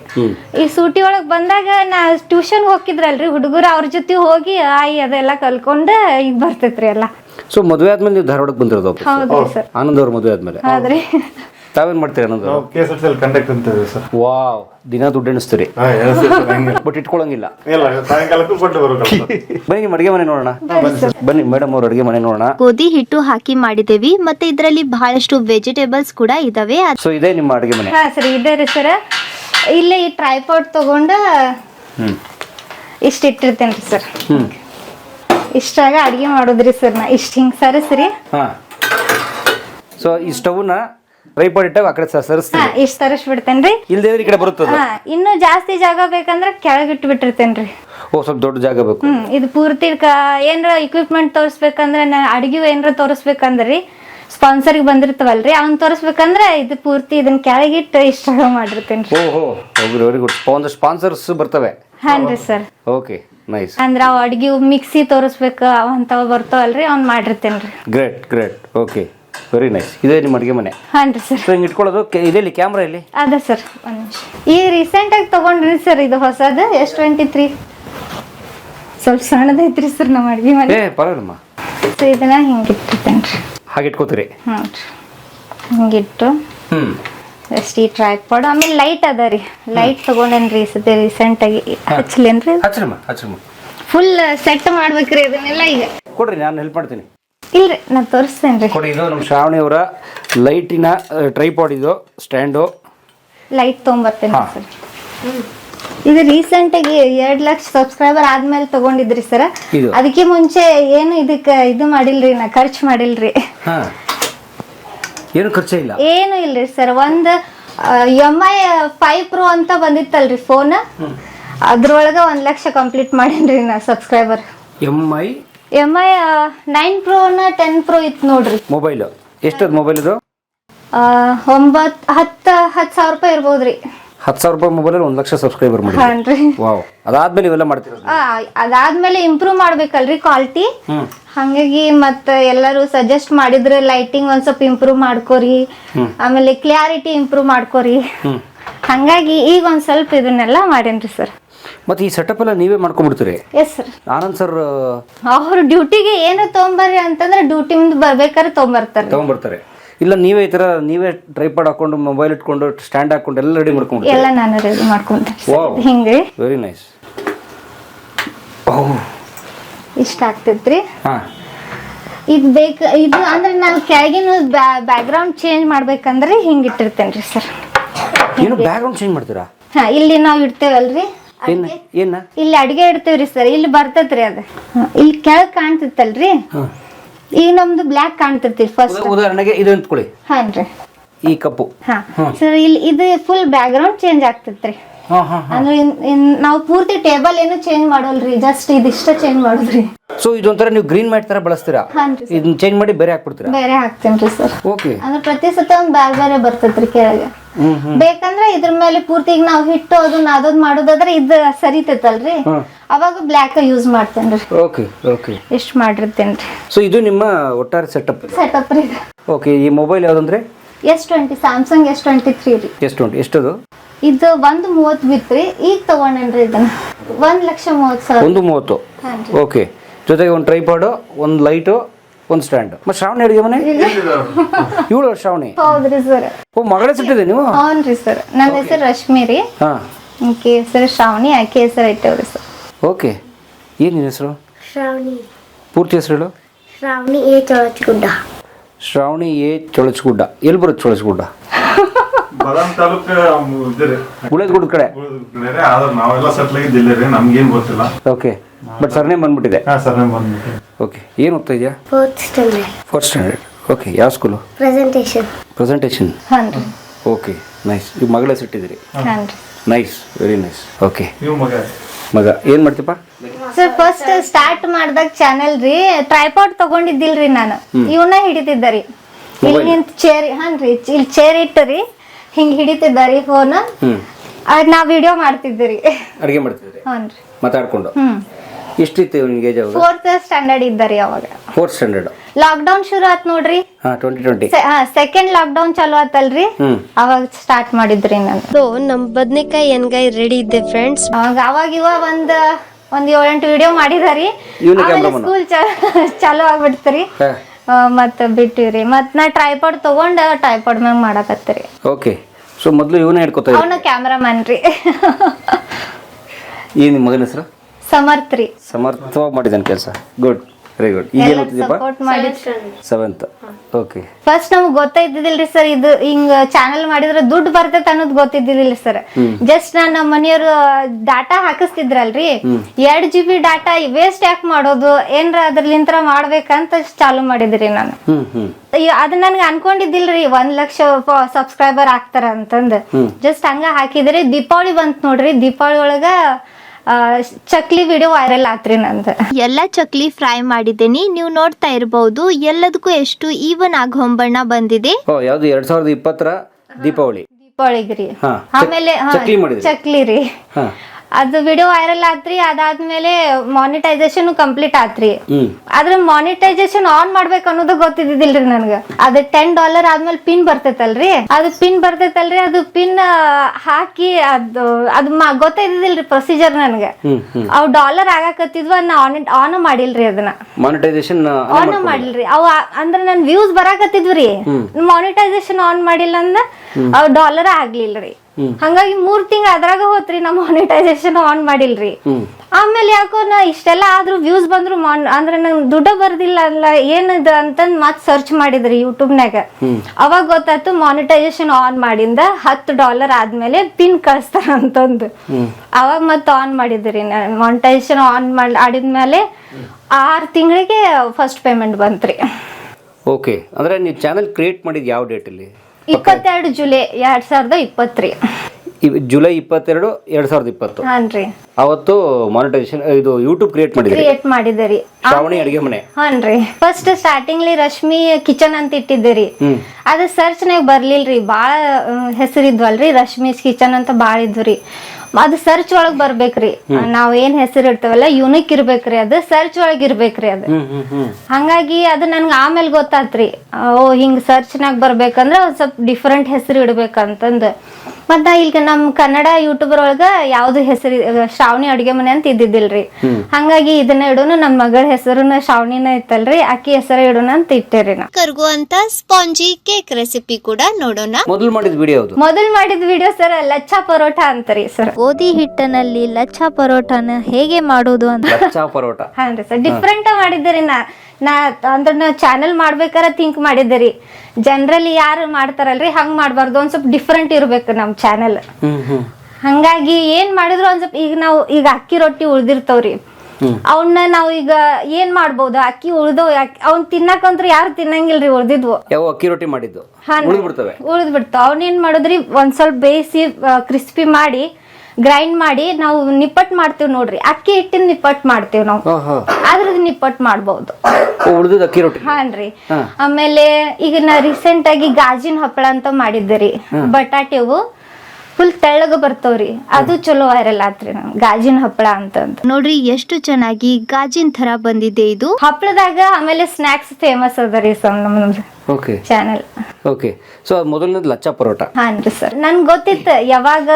ಈ ಸೂಟಿ ಒಳಗ್ ಬಂದಾಗ ನಾ ಟ್ಯೂಷನ್ ಹೋಗಿದ್ರಲ್ರಿ ಹುಡುಗರು ಅವ್ರ ಜೊತೆ ಹೋಗಿ ಆಯ್ ಅದೆಲ್ಲ ಕಲ್ಕೊಂಡ ಈಗ ಬರ್ತೈತ್ರಿ ಎಲ್ಲ. ಸೊ ಮದುವೆ ಆದ್ಮೇಲೆ ನೀವು ಧಾರವಾಡಕ್ಕೆ ಬಂದಿರೋದು? ಹೌದ್ರಿ ಸರ್. ಆನಂದ್ ಅವ್ರ ಮದುವೆ ಆದ್ಮೇಲೆ. ಹೌದ್ರಿ. ತಾವೇನ್ ಮಾಡ್ತೀರಿ ಅನ್ನೋದು? ನಾವು K S F C conduct ಅಂತ ಇದೆ ಸರ್. ವಾವ್ ದಿನ ದುಡ್ಡು ಎಣಿಸ್ತೀರಿ. ಬಟ್ ಇಟ್ಕೊಳಂಗಿಲ್ಲ. ಇಲ್ಲ ಸಾಯಂಕಾಲಕ್ಕೂ ಕೊಟ್ಟು ಬರೋಕಲ್ಲ ಬನ್ನಿ ನಿಮ್ಮ ಅಡುಗೆ ಮನೆ ನೋಡೋಣ. ಬನ್ನಿ ಮೇಡಮ್ ಅವ್ರ ಅಡಿಗೆ ಮನೆ ನೋಡೋಣ. ಗೋಧಿ ಹಿಟ್ಟು ಹಾಕಿ ಮಾಡಿದೇವಿ ಮತ್ತೆ ಇದರಲ್ಲಿ ಬಹಳಷ್ಟು ವೆಜಿಟೇಬಲ್ಸ್ ಕೂಡ ಇದಾವೆ. ಸೊ ಇದೇ ನಿಮ್ಮ ಅಡಿಗೆ ಮನೆ? ಹಾ ಸರ್ ಇದೆ ರೀ ಸರ್. ಇಲ್ಲೇ ಈ ಟ್ರೈಪಾಡ್ ತಗೊಂಡ ಹ್ಮ್. ಇಷ್ಟ ಇಟ್ಟಿರ್ತೇನ್ರಿ ಸರ್. ಹ್ಮ್. ಇಷ್ಟಾಗ ಅಡ್ಗೆ ಮಾಡೋದ್ರಿ ಸರ್ ನಾ. ಇಷ್ಟ ಹಿಂಗ್ ಸರಿಸ್ರಿ. ಸರಿ ಸೊ ಈ ಸ್ಟವ್ನ ರೈಪಾಡ್ ಇಟ್ಟಾಗ ಆ ಕಡೆ ಸ- ಹಾ ಸರಿಸ್ತೀವಿ ಇಷ್ಟ ತರಿಸ್ ಬಿಡ್ತೇನ್ರಿ ಇಲ್ದೇ ಇದ್ರೆ ಈ ಕಡೆ ಬರುತ್ತದ? ಹಾ ಇನ್ನು ಜಾಸ್ತಿ ಜಾಗ ಬೇಕಂದ್ರ ಕೆಳಗಿಟ್ಟು ಬಿಟ್ಟಿರ್ತೇನ್ರಿ ಓ ಸ್ವಲ್ಪ ದೊಡ್ಡ ಜಾಗ ಬೇಕು. ಹ್ಮ್ ಇದು ಪೂರ್ತಿ ಕ ಏನ್ರ ಇಕ್ವಿಪ್ಮೆಂಟ್ ತೋರಿಸ್ಬೇಕಂದ್ರ ನಾ ಅಡ್ಗೆ ಏನ್ರ ತೋರಿಸ್ಬೇಕಂದ್ರಿ ಸ್ಪಾನ್ಸರ್ಗೆ ಬಂದಿರ್ತಾವಲ್ರಿ ಅವ್ನ್ ತೋರಿಸ್ಬೇಕಂದ್ರ ಇದು ಪೂರ್ತಿ ಇದನ್ನ ಕೆಳಗಿಟ್ಟು ಇಷ್ಟ ಮಾಡಿರ್ತೇನ್ರಿ. ಓಹೋ ವೆರಿ ಗುಡ್ ಒಂದು ಸ್ಪಾನ್ಸರ್ಸ್ ಬರ್ತವೆ. ಹಾನ್ರಿ ಸರ್ ಓಕೆ ನೈಸ್ ಅಂದ್ರ ಅವ್ ಅಡ್ಗಿ ಮಿಕ್ಸಿ ತೋರಿಸ್ಬೇಕು ಅವಂತವ ಬರ್ತಾವಲ್ರಿ ಅವ್ನ್ ಮಾಡಿರ್ತೇನ್ರಿ. Great great okay very nice ಇದೇ ನಿಮ್ಮ ಅಡುಗೆ ಮನೆ? ಹಾನ್ರಿ ಸರ್. ಸೊ ಹಿಂಗೆ ಇಟ್ಕೊಳ್ಳೋದು? ಇದೆಲ್ಲಿ ಕ್ಯಾಮ್ರಾ ಇಲ್ಲಿ? ಅದ ಸರ್. ಒಂದ್ ನಿಮಿಷ. ಈ ರೀಸೆಂಟ್ ಆಗಿ ತಗೊಂಡ್ರಿ ಸರ್ ಇದು ಹೊಸದು ಎಸ್ ಟ್ವೆಂಟಿ ತ್ರೀ ಸ್ವಲ್ಪ ಸಣ್ಣದೈತ್ರಿ ಸರ್ ನಮ್ಮ ಅಡ್ಗೆ ಏ ಮನೆ ಪರವಾಗಿಲ್ಲಮ್ಮ. ಸೊ ಇದನ್ನ ಹಿಂಗಿಟ್ಟಿರ್ತೇನ್ರಿ ಹಾಗೆ ಇಟ್ಕೋತೀರಿ? ಹ್ಞೂ ರೀ. ಹಿಂಗಿಟ್ಟು. ಹ್ಮ್. ಅಷ್ಟು ಈ ಟ್ರೈಪಾಡ್ ಆಮೇಲೆ ಲೈಟ್ ಅದ ರೀ. ಲೈಟ್ ತಗೊಂಡೇನ್ರಿ ಈ ಸತಿ ರೀಸೆಂಟ್ ಆಗಿ ಹಚ್ಲೇನ್ರಿ ಹಚ್ರಮ್ಮ ಹಚ್ರಮ್ಮ ಫುಲ್ ಸೆಟ್ ಮಾಡ್ಬೇಕ್ರಿ ಅದನ್ನೆಲ್ಲ ಈಗ. ಕೊಡ್ರಿ ನಾನು ಹೆಲ್ಪ್ ಮಾಡ್ತೀನಿ. ಇಲ್ರಿ ನಾ ತೋರಿಸ್ತೇನೆ ಕೊಡಿ ಇದು ನಮ್ಮ ಶ್ರಾವಣಿ ಅವರ ಲೈಟಿನ ಟ್ರೈಪಾಡ್ ಇದು ಸ್ಟ್ಯಾಂಡು ಲೈಟ್ ತೊಗೊಂಬರ್ತೇನೆ ಹಾ. ಸರ್. ಇದು ರೀಸೆಂಟ್ ಆಗಿ ಎರಡ್ ಲಕ್ಷ ಸಬ್ಸ್ಕ್ರೈಬರ್ ಆದ್ಮೇಲೆ ತಗೊಂಡಿದ್ರಿ ಸರ್. ಇದು? ಅದಕ್ಕೆ ಮುಂಚೆ ಏನು ಇದಕ್ಕ ಇದು ಮಾಡಿಲ್ರಿ ನಾ ಖರ್ಚು ಮಾಡಿಲ್ರಿ. ಹಾ. ಏನು ಖರ್ಚೇ ಇಲ್ಲ? ಏನು ಇಲ್ರಿ ಸರ್ ಒಂದ್ ಎಂ ಐ ಫೈವ್ ಪ್ರೋ ಅಂತ ಬಂದಿತ್ತಲ್ರಿ ಫೋನ್ ಅದ್ರೊಳಗ ಒಂದ್ ಲಕ್ಷ ಕಂಪ್ಲೀಟ್ ಮಾಡೇನ್ರಿ ನಾ subscriber M I M I nine ಪ್ರೋನ ten pro ಇತ್ತು ನೋಡ್ರಿ. ಮೊಬೈಲು ಎಷ್ಟದು ಮೊಬೈಲ್ ಇದು? ಒಂಬತ್ ಹತ್ತ ಹತ್ತು ಸಾವಿರ ರೂಪಾಯಿ ಇರ್ಬೋದ್ರಿ. ಹತ್ತು ಸಾವಿರ ರೂಪಾಯಿ ಮೊಬೈಲ್ ಒಂದು ಲಕ್ಷ ಸಬ್ಸ್ಕ್ರೈಬರ್ ಮಾಡಿ ಹಾನ್ರಿ ವಾವ್. ಅದಾದ್ಮೇಲೆ ಇವೆಲ್ಲ ಮಾಡ್ತಿರೋದು ಆ, ಅದಾದ್ಮೇಲೆ ಇಂಪ್ರೂವ್ ಮಾಡ್ಬೇಕಲ್ರಿ ಕ್ವಾಲಿಟಿ ಹಂಗಾಗಿ ಮತ್ತ ಎಲ್ಲರೂ ಸಜೆಸ್ಟ್ ಮಾಡಿದ್ರೆ ಲೈಟಿಂಗ್ ಒಂದ್ ಸ್ವಲ್ಪ ಇಂಪ್ರೂವ್ ಮಾಡ್ಕೋರಿ. ಆಮೇಲೆ ಕ್ಲಾರಿಟಿ ಇಂಪ್ರೂವ್ ಮಾಡ್ಕೋರಿ. ಹಂಗಾಗಿ ಈಗ ಒಂದ್ ಸ್ವಲ್ಪ ಇದನ್ನೆಲ್ಲ ಮಾಡೇನ್ರಿ ಸರ್ ಮತ್ತೆ ಈ ಸೆಟಪ್ ಎಲ್ಲ ನೀವೇ ಮಾಡ್ಕೊಂಡ್ಬಿಡ್ತೀರಿ? ಎಸ್ ಸರ್ ಆನಂದ್ ಸರ್ ಅವ್ರ ಡ್ಯೂಟಿಗೆ ಏನು ತೊಗೊಂಬರ್ರಿ ಅಂತಂದ್ರೆ ಡ್ಯೂಟಿ ಮುಂದೆ ಬರ್ಬೇಕಾದ್ರೆ ತೊಗೊಂಬರ್ತಾರ. ತಗೊಂಡ್ಬರ್ತಾರೆ ಇಲ್ಲ ನೀವೇ ಈ ತರ ನೀವೇ ಟ್ರೈಪಾಡ್ ಹಾಕೊಂಡು ಮೊಬೈಲ್ ಇಟ್ಕೊಂಡು ಸ್ಟ್ಯಾಂಡ್ ಹಾಕೊಂಡು ಎಲ್ಲ ರೆಡಿ ಮಾಡ್ಕೊಂಡು ಎಲ್ಲ ನಾನು ರೆಡಿ ಮಾಡ್ಕೊಂತೀನಿ ಹಿಂಗೆ. ವೆರಿ ನೈಸ್ ಇಷ್ಟ ಆಗ್ತೈತ್ರಿ. ಹಾ. ಇದು ಬೇಕ ಇದು ಅಂದ್ರೆ ನಾನು ಕೆಳಗಿನ ಬ್ಯಾಕ್ಗ್ರೌಂಡ್ ಚೇಂಜ್ ಮಾಡ್ಬೇಕಂದ್ರೆ ಹಿಂಗೆ ಇಟ್ಟಿರ್ತೇನೆ ರೀ ಸರ್ ಏನು ಬ್ಯಾಕ್ಗ್ರೌಂಡ್ ಚೇಂಜ್ ಮಾಡ್ತೀರಾ? ಹಾ ಇಲ್ಲಿ ನಾವು ಇಡ್ತೇವಲ್ರಿ. ಏನ ಏನ? ಇಲ್ಲಿ ಅಡಿಗೆ ಇಡ್ತೀವ್ರಿ ಸರ್. ಇಲ್ಲಿ ಬರ್ತೈತ್ರಿ ಅದ. ಇಲ್ಲಿ ಕೆಳಗ್ ಕಾಣ್ತಿತ್ತಲ್ರಿ? ಈಗ ನಮ್ದು ಬ್ಲ್ಯಾಕ್ ಕಾಣ್ತಿರ್ತಿ ಫಸ್ಟ್ ಉದಾಹರಣೆಗೆ ಇದು ಅಂತ್ಕೊಳ್ಳಿ. ಹಾನ್ರಿ. ಈ ಕಪ್ಪು. ಹಾ. ಸರ್ ಇಲ್ಲಿ ಇದು ಫುಲ್ ಬ್ಯಾಕ್ಗ್ರೌಂಡ್ ಚೇಂಜ್ ಆಗ್ತೈತ್ರಿ. ಅಂದ್ರೆ ನಾವು ಪೂರ್ತಿ ಟೇಬಲ್ ಏನು ಚೇಂಜ್ ಮಾಡೋಲ್ರಿ ಜಸ್ಟ್ ಇದಿಷ್ಟ ಚೇಂಜ್ ಮಾಡೋದ್ರಿ. ಸೊ ಇದೊಂಥರ ನೀವು ಗ್ರೀನ್ ಮ್ಯಾಟ್ ತರ ಬಳಸ್ತೀರಾ? ಇದನ್ನ ಚೇಂಜ್ ಮಾಡಿ ಬೇರೆ ಹಾಕ್ಬಿಡ್ತೀರಾ? ಬೇರೆ ಹಾಕ್ತೇನ್ರಿ ಸರ್. ಓಕೆ ಅಂದ್ರೆ ಪ್ರತಿ ಸತ ಒಂದ್ ಬೇರೆ ಬೇರೆ ಬರ್ತೈತ್ರಿ ಕೆಳಗೆ. ಬೇಕಂದ್ರೆ ಇದ್ರ ಮೇಲೆ ಪೂರ್ತಿ ಈಗ ನಾವು ಹಿಟ್ಟು ಅದನ್ನ ಅದೊಂದ್ ಮಾಡೋದಾದ್ರೆ ಇದ್ ಸರಿತೈತಲ್ರಿ. ಅವಾಗ ಬ್ಲ್ಯಾಕ್ ಯೂಸ್ ಮಾಡ್ತೇನ್ರಿ ಓಕೆ ಓಕೆ ಇಷ್ಟ ಮಾಡಿರ್ತೇನ್ರಿ ಸೊ ಇದು ನಿಮ್ಮ ಒಟ್ಟಾರೆ ಸೆಟಪ್ ಸೆಟಪ್ ರೀ. ಓಕೆ ಈ mobile ಯಾವ್ದಂದ್ರೆ? S twenty Samsung S twenty three ರೀ. ಎಷ್ಟು ಉಂಟು ಎಷ್ಟದು? ಇದು ಒಂದು ಮೂವತ್ತು ಬಿತ್ರಿ ಈಗ ತಗೊಂಡೇನ್ರಿ ಇದನ್ನ. ಒಂದು ಲಕ್ಷ ಮೂವತ್ತು ಸಾವಿರ. ಒಂದು ಮೂವತ್ತು? ಓಕೆ. ಜೊತೆಗೆ ಒಂದು ಟ್ರೈಪಾಡು ಒಂದು ಲೈಟು ಒಂದು ಸ್ಟ್ಯಾಂಡ್. ಮತ್ತೆ ಶ್ರಾವಣಿ ಅಡುಗೆ ಮನೆ? ಇವಳು ಶ್ರಾವಣಿ? ಹೌದ್ರಿ ಸರ್. ಓ ಮಗಳ ಸಿಟ್ಟಿದೆ ನೀವು? ಹೌನ್ರಿ ಸರ್. ನನ್ನ ಹೆಸರು ರಶ್ಮಿ ರೀ. ಹಾಂ. ಆಕೆ ಹೆಸರು ಶ್ರಾವಣಿ ಆಕೆ ಹೆಸರು ಇಟ್ಟವ್ರಿ ಸರ್. ಓಕೆ. ಏನು ನಿನ್ನ ಹೆಸರು? ಶ್ರಾವಣಿ. ಪೂರ್ತಿ ಹೆಸರು ಹೇಳು. ಶ್ರಾವಣಿ ಎ ಚೊಳಚಗುಡ್ಡ. ಶ್ರಾವಣಿ ಎ ಚೊಳಚಗುಡ್ಡ. ಎಲ್ಲಿ ಬರುತ್ತೆ ಚೊಳಚಗುಡ್ಡ? ಬಾದಾಮ್ ತಾಲೂಕು ಇದ್ದೀರಿ ಗುಳೇದಗುಡ್ಡ ಕಡೆ? ಆದ್ರೆ ನಾವೆಲ್ಲ ಸೆಟ್ಲ್ ಆಗಿದ್ದಿಲ್ಲ ರೀ ನಮ್ಗೇನ್ ಗೊತ್ತಿಲ್ಲ. ಓಕೆ ಬಟ್ ಸರ್ನೇಮ್ ಬಂದ್ಬಿಟ್ಟಿದೆ? ಹಾ ಸರ್ ನಾನು ಬಂದ್ಬಿಟ್ಟು ಓಕೆ ಏನು ಓದ್ತಾ ಇದೆಯಾ? Fourth standard first standard okay ಯಾವ ಸ್ಕೂಲು ಪ್ರೆಸೆಂಟೇಷನ್ ಪ್ರೆಸೆಂಟೇಷನ್ ಹಾನ್ರಿ ಓಕೆ ನೈಸ್ ಈಗ ಮಗಳೇ ಸಿಟ್ಟಿದ್ದೀರಿ? ಹಾನ್ರಿ ನೈಸ್ ವೆರಿ ನೈಸ್ ಓಕೆ ನೀವು ಮಗ. ಮಗ ಏನು ಮಾಡ್ತೀಪ್ಪ? ಸರ್ ಫಸ್ಟ್ ಸ್ಟಾರ್ಟ್ ಮಾಡ್ದಾಗ ಚಾನೆಲ್ ರೀ. ಟ್ರೈಪಾಡ್ ತಗೊಂಡಿದ್ದಿಲ್ರಿ ನಾನು. ಇವನ್ನ ಹಿಡಿತಿದ್ದರಿ ಇಲ್ಲಿ ನಿಂತ ಚೇರ್ ಹಾನ್ರಿ ಇಲ್ಲಿ ಚೇರ್ ಇಟ್ಟರಿ ಹಿಂಗ್ ಹಿಡಿತಿದ್ದಾರಿ ಫೋನ್ ನಾ ವಿಡಿಯೋ ಮಾಡ್ತಿದ್ದೀರಿ. ಅಡಿಗೆ ಮಾಡ್ತಿದ್ರಿ ಹಾನ್ರಿ ಮಾತಾಡ್ಕೊಂಡು? ಇಷ್ಟಿತ್ತು ಎಷ್ಟಿತ್ತು ನಿಮಗೆ ಏಜ್ ಅವಾಗ ಫೋರ್ತ್ ಸ್ಟ್ಯಾಂಡರ್ಡ್ ಇದ್ದಾರೆ ಅವಾಗ. ಫೋರ್ತ್ ಸ್ಟ್ಯಾಂಡರ್ಡ್ ಲಾಕ್ಡೌನ್ ಶುರು ಆತ್ ನೋಡ್ರಿ. ಆ ಟ್ವೆಂಟಿ ಟ್ವೆಂಟಿ ಸೆಕೆಂಡ್ ಲಾಕ್ಡೌನ್ ಚಾಲು ಆತಲ್ರಿ. ಅವಾಗ ಸ್ಟಾರ್ಟ್ ಮಾಡಿದ್ರಿ ನಾನು. ಸೊ ನಮ್ ಬದ್ನೆಕಾಯಿ ಎನ್ಗಾಯಿ ರೆಡಿ ಇದ್ದೆ ಫ್ರೆಂಡ್ಸ್ ಅವಾಗ ಅವಾಗ ಇವ ಒಂದ್ ಒಂದ್ ಏಳೆಂಟು ವಿಡಿಯೋ ಮಾಡಿದಾರಿ. ಆಮೇಲೆ ಸ್ಕೂಲ್ ಚಾಲು ಆಗ್ಬಿಡ್ತ್ರಿ. ಮತ್ತ ಬಿಟ್ಟಿವ್ರಿ. ಮತ್ ನಾ ಟ್ರೈಪಾಡ್ ತಗೊಂಡ ಟ್ರೈಪಾಡ್ ಮ್ಯಾಗ ಮಾಡಕತ್ತರಿ. ಓಕೆ ಸೊ ಮೊದಲು ಇವನೇ ಹಿಡ್ಕೊತಾ ಇದ್ದ ಅವನ ಕ್ಯಾಮ್ರಾಮನ್ ರೀ. ಏನ್ ನಿಮ್ಮ ಮಗನ ಹೆಸರು? ಸಮರ್ಥ ರೀ. ಸಮರ್ಥವಾಗಿ ಮಾಡಿದ್ದಾನೆ ಕೆಲಸ. ಗುಡ್ ವೆರಿ ಗುಡ್ ಈಗ ಏನು ಓದ್ತಿದ್ದೀಪ್ಪ ಸಪೋರ್ಟ್ ಮಾಡಿ ಸೆವೆಂತ್ ಓಕೆ ಫಸ್ಟ್ ನಮ್ಗ್ ಗೊತ್ತಾಯ್ತಿದಿಲ್ರಿ ಸರ್ ಇದು ಹಿಂಗ್ ಚಾನಲ್ ಮಾಡಿದ್ರೆ ದುಡ್ಡು ಬರ್ತೈತೆ ಅನ್ನೋದು ಗೊತ್ತಿದ್ದಿಲ್ಲ ಸರ್ ಜಸ್ಟ್ ನಾನು ನಮ್ಮ ಮನೆಯವರು ಡಾಟಾ ಹಾಕಿಸ್ತಿದ್ರಲ್ರಿ? ಎರಡ್ ಜಿ ಬಿ ಡಾಟಾ ವೇಸ್ಟ್ ಯಾಕೆ ಮಾಡೋದು ಏನ್ರ ಅದ್ರಲಿಂತ್ರ ಮಾಡ್ಬೇಕಂತ ಚಾಲು ಮಾಡಿದ್ರಿ ನಾನು. ಅದ್ ನನ್ಗೆ ಅನ್ಕೊಂಡಿದ್ದಿಲ್ರಿ ಒಂದ್ ಲಕ್ಷ ಸಬ್ಸ್ಕ್ರೈಬರ್ ಆಗ್ತಾರ ಅಂತಂದ್. ಜಸ್ಟ್ ಹಂಗ ಹಾಕಿದ್ರಿ ದೀಪಾವಳಿ ಬಂತ್ ನೋಡ್ರಿ ದೀಪಾವಳಿ ಒಳಗ ಚಕ್ಲಿ ವಿಡಿಯೋ ವೈರಲ್ ಆತ್ರಿ ನಂದು. ಎಲ್ಲ ಚಕ್ಲಿ ಫ್ರೈ ಮಾಡಿದ್ದೀನಿ. ನೀವು ನೋಡ್ತಾ ಇರಬಹುದು ಎಲ್ಲದಕ್ಕೂ ಎಷ್ಟು ಈವನ್ ಆಗಿ ಹೊಂಬಣ್ಣ ಬಂದಿದೆ. ಓ ಯಾವುದು ಎರಡು ಸಾವಿರದ ಇಪ್ಪತ್ತರ ದೀಪಾವಳಿ? ದೀಪಾವಳಿಗ್ರಿ. ಹಾ, ಆಮೇಲೆ ಹಾ, ಚಕ್ಲಿ ಮಾಡಿದ್ರಿ? ಚಕ್ಲಿ ರೀ. ಹಾಂ. ಅದು ವಿಡಿಯೋ ವೈರಲ್ ಆತ್ರಿ ಅದಾದ್ಮೇಲೆ ಮಾನಿಟೈಸೇಷನ್ ಕಂಪ್ಲೀಟ್ ಆತ್ರಿ. ಆದ್ರೆ ಮಾನಿಟೈಸೇಷನ್ ಆನ್ ಮಾಡ್ಬೇಕು ಅನ್ನೋದು ಗೊತ್ತಿದ್ದಿಲ್ರಿ ನನ್ಗ. ಅದ್ ಟೆನ್ ಡಾಲರ್ ಆದ್ಮೇಲೆ ಪಿನ್ ಬರ್ತೈತಲ್ರಿ? ಅದು ಪಿನ್ ಬರ್ತೈತಲ್ರಿ ಅದು ಪಿನ್ ಹಾಕಿ ಅದು ಅದು ಗೊತ್ತಿದ್ದಿಲ್ರಿ ಪ್ರೊಸೀಜರ್ ನನ್ಗ. ಅವ್ ಡಾಲರ್ ಆಗಾಕತ್ತಿದ್ವ ಆನ್ ಆನ್ ಮಾಡಿಲ್ರಿ ಅದನ್ನ. ಮಾನಿಟೈಸೇಷನ್ ಆನ್ ಮಾಡಿಲ್ರಿ. ಅವ್ ಅಂದ್ರೆ ನನ್ ವ್ಯೂಸ್ ಬರಾಕತ್ತಿದ್ವ್ರಿ ಮಾನಿಟೈಸೇಷನ್ ಆನ್ ಮಾಡಿಲ್ಲ ಅಂದ್ರ ಅವ್ ಡಾಲರ್ ಆಗ್ಲಿಲ್ರಿ. ಹಂಗಾಗಿ ಮೂರ್ ತಿಂಗಳ ಅದ್ರಾಗ ಹೋತ್ರಿ ನಮ್ ಮಾನಿಟೈಸೇಷನ್ ಆನ್ ಮಾಡಿಲ್ರಿ. ಆಮೇಲೆ ಯಾಕೋ ನಾ ಇಷ್ಟೆಲ್ಲ ಆದ್ರೂ ವ್ಯೂಸ್ ಬಂದ್ರು ಅಂದ್ರೆ ನಂಗೆ ದುಡ್ಡ ಬರ್ದಿಲ್ಲ ಅಲ್ಲ ಏನದ ಅಂತಂದ್ ಮತ್ ಸರ್ಚ್ ಮಾಡಿದ್ರಿ ಯೂಟ್ಯೂಬ್ನಾಗ ಅವಾಗ ಗೊತ್ತಾಯ್ತು ಮಾನಿಟೈಸೇಷನ್ ಆನ್ ಮಾಡಿಂದ ಹತ್ತು ಡಾಲರ್ ಆದ್ಮೇಲೆ ಪಿನ್ ಕಳಿಸ್ತಾರ ಅಂತಂದು. ಅವಾಗ ಮತ್ತೆ ಆನ್ ಮಾಡಿದ್ರಿ ಮಾನಿಟೈಸೇಷನ್ ಆನ್ ಮಾಡಿ ಆಡಿದ್ಮೇಲೆ ಆರ್ ತಿಂಗಳಿಗೆ ಫಸ್ಟ್ ಪೇಮೆಂಟ್ ಬಂತ್ರಿ. ಓಕೆ ಅಂದ್ರೆ ನೀವು ಚಾನೆಲ್ ಕ್ರಿಯೇಟ್ ಮಾಡಿದ್ ಯಾವ ಡೇಟಲ್ಲಿ ಇಪ್ಪತ್ತೆರಡು ಜುಲೈ ಎರಡ್ ಸಾವಿರದ ಇಪ್ಪತ್ತ್ರಿ. ಜುಲೈ ಇಪ್ಪತ್ತೆರಡು ಎರಡ್ ಸಾವಿರದ ಇಪ್ಪತ್ತು. ಹಾನ್ರಿ. ಅವತ್ತು ಮಾನಿಟೈಸೇಷನ್ ಇದು ಯೂಟ್ಯೂಬ್ ಕ್ರಿಯೇಟ್ ಮಾಡಿದ್ರಿ. ಕ್ರಿಯೇಟ್ ಮಾಡಿದ್ರಿ. ಶ್ರಾವಣಿ ಅಡಿಗೆ ಮನೆ. ಹಾನ್ರಿ. ಫಸ್ಟ್ ಸ್ಟಾರ್ಟಿಂಗ್ಲಿ ರಶ್ಮಿ ಕಿಚನ್ ಅಂತ ಇಟ್ಟಿದ್ದೀರಿ. ಅದ ಸರ್ಚ್ ನಾಗ ಬರ್ಲಿಲ್ರಿ. ಬಾಳ ಹೆಸರಿದ್ವಲ್ರಿ ರಶ್ಮಿಸ್ ಕಿಚನ್ ಅಂತ ಬಾಳ ಇದ್ವ್ರಿ ಅದು ಸರ್ಚ್ ಒಳಗ್ ಬರ್ಬೇಕ್ರಿ. ನಾವ್ ಏನ್ ಹೆಸರು ಇಡ್ತೇವಲ್ಲ ಯುನಿಕ್ ಇರ್ಬೇಕ್ರಿ ಅದು ಸರ್ಚ್ ಒಳಗ್ ಇರ್ಬೇಕ್ರಿ ಅದು. ಹಂಗಾಗಿ ಅದು ನನ್ಗೆ ಆಮೇಲೆ ಗೊತ್ತಾತ್ರಿ. ಓ ಹಿಂಗ್ ಸರ್ಚ್ನಾಗ ಬರ್ಬೇಕಂದ್ರ ಒಂದ್ ಸ್ವಲ್ಪ ಡಿಫ್ರೆಂಟ್ ಹೆಸರು ಇಡ್ಬೇಕಂತಂದು. ಮತ್ತ ಇಲ್ಲಿ ಈಗ ನಮ್ ಕನ್ನಡ ಯೂಟ್ಯೂಬರ್ ಒಳಗ ಯಾವ್ದು ಹೆಸರು ಶ್ರಾವಣಿ ಅಡುಗೆ ಮನೆ ಅಂತ ಇದ್ದಿದ್ದಿಲ್ರಿ. ಹಂಗಾಗಿ ಇದನ್ನ ಇಡೋನು ನನ್ ಮಗಳ ಹೆಸರುನ ಶ್ರಾವಣಿನ ಇತ್ತಲ್ರಿ ಅಕ್ಕಿ ಹೆಸರು ಇಡೋಣ ಅಂತ ಇಟ್ಟೇರಿ ನಾ. ಕರ್ಗುವಂತ ಸ್ಪಾಂಜಿ ಕೇಕ್ ರೆಸಿಪಿ ಕೂಡ ನೋಡೋಣ. ಮೊದಲು ಮಾಡಿದ ವಿಡಿಯೋ ಮೊದಲು ಮೊದಲ್ ಮಾಡಿದ ವಿಡಿಯೋ ಸರ್ ಲಚ್ಚಾ ಪರೋಟ ಅಂತರಿ ಸರ್ ಗೋಧಿ ಹಿಟ್ಟನಲ್ಲಿ ಲಚ್ಚಾ ಪರೋಟಾನ ಹೇಗೆ ಮಾಡೋದು ಅಂತ? ಲಚ್ಚಾ ಪರೋಟ. ಹಾನ್ರಿ ಸರ್ ಡಿಫ್ರೆಂಟ್ ಮಾಡಿದ್ದೀರಿ ನಾ. ನಾ ಅಂದ್ರೆ ನಾ ಚಾನೆಲ್ ಮಾಡ್ಬೇಕಾರ ಥಿಂಕ್ ಮಾಡಿದ್ದೀರಿ. ಜನರಲಿ ಯಾರು ಮಾಡ್ತಾರಲ್ರಿ? ಹಂಗ್ ಮಾಡಬಾರ್ದು. ಒಂದ್ ಸ್ವಲ್ಪ ಡಿಫ್ರೆಂಟ್ ಇರ್ಬೇಕು ನಮ್ ಚಾನೆಲ್ ಹಂಗಾಗಿ ಏನ್ ಮಾಡಿದ್ರು ಒಂದ್ ಸ್ವಲ್ಪ ಈಗ ನಾವು ಈಗ ಅಕ್ಕಿ ರೊಟ್ಟಿ ಉಳ್ದಿರ್ತಾವ್ರಿ. ಅವನ್ನ ನಾವು ಈಗ ಏನ್ ಮಾಡ್ಬೋದು? ಅಕ್ಕಿ ಉಳ್ದವ್ ಅವ್ನ್ ತಿನ್ನಕಂತ್ರ ಯಾರು ತಿನ್ನಂಗಿಲ್ರಿ ಉಳ್ದಿದ್ವು. ಯಾವ ಅಕ್ಕಿ ರೊಟ್ಟಿ ಮಾಡಿದ್ದು. ಉಳಿದು ಬಿಡ್ತವೆ ಉಳಿದ್ ಅವನೇನ್ ಮಾಡೋದ್ರಿ? ಒಂದ್ ಸ್ವಲ್ಪ ಬೇಯಿಸಿ ಕ್ರಿಸ್ಪಿ ಮಾಡಿ ಗ್ರೈಂಡ್ ಮಾಡಿ ನಾವು ನಿಪ್ಪಟ್ ಮಾಡ್ತೀವಿ ನೋಡ್ರಿ. ಅಕ್ಕಿ ಹಿಟ್ಟಿನ ನಿಪ್ಪಟ್ ಮಾಡ್ತೀವಿ ನಾವು. ಅದ್ರದ್ದು ನಿಪ್ಪಟ್ ಮಾಡ್ಬೋದು. ಉಳಿದ ಅಕ್ಕಿ ರೊಟ್ಟಿ. ಹಾನ್ರಿ ಆಮೇಲೆ ಈಗ ನಾ ರೀಸೆಂಟ್ ಆಗಿ ಗಾಜಿನ ಹಪ್ಪಳ ಅಂತ ಮಾಡಿದ್ದೆ ಬಟಾಟೆವು. ಫುಲ್ ತೆಳ್ಳಗ ಬರ್ತಾವ್ರಿ. ಅದು ಚಲೋ ವೈರಲ್ ಆತ್ರಿ ನಮ್ ಗಾಜಿನ ಹಪ್ಪಳ ಅಂತಂದ್. ನೋಡ್ರಿ ಎಷ್ಟು ಚೆನ್ನಾಗಿ ಗಾಜಿನ ತರ ಬಂದಿದೆ ಇದು. ಹಪ್ಪಳದಾಗ ಆಮೇಲೆ ಸ್ನಾಕ್ಸ್ ಫೇಮಸ್ ಅದ ರೀ ನಮ್ ನಮ್ದು ಓಕೆ. Channel okay. ಸೊ ಮೊದಲನೇದು ಲಚ್ಚ ಪರೋಟ. ಹಾನ್ರಿ ಸರ್. ನನ್ ಗೊತ್ತಿತ್ತು ಯಾವಾಗ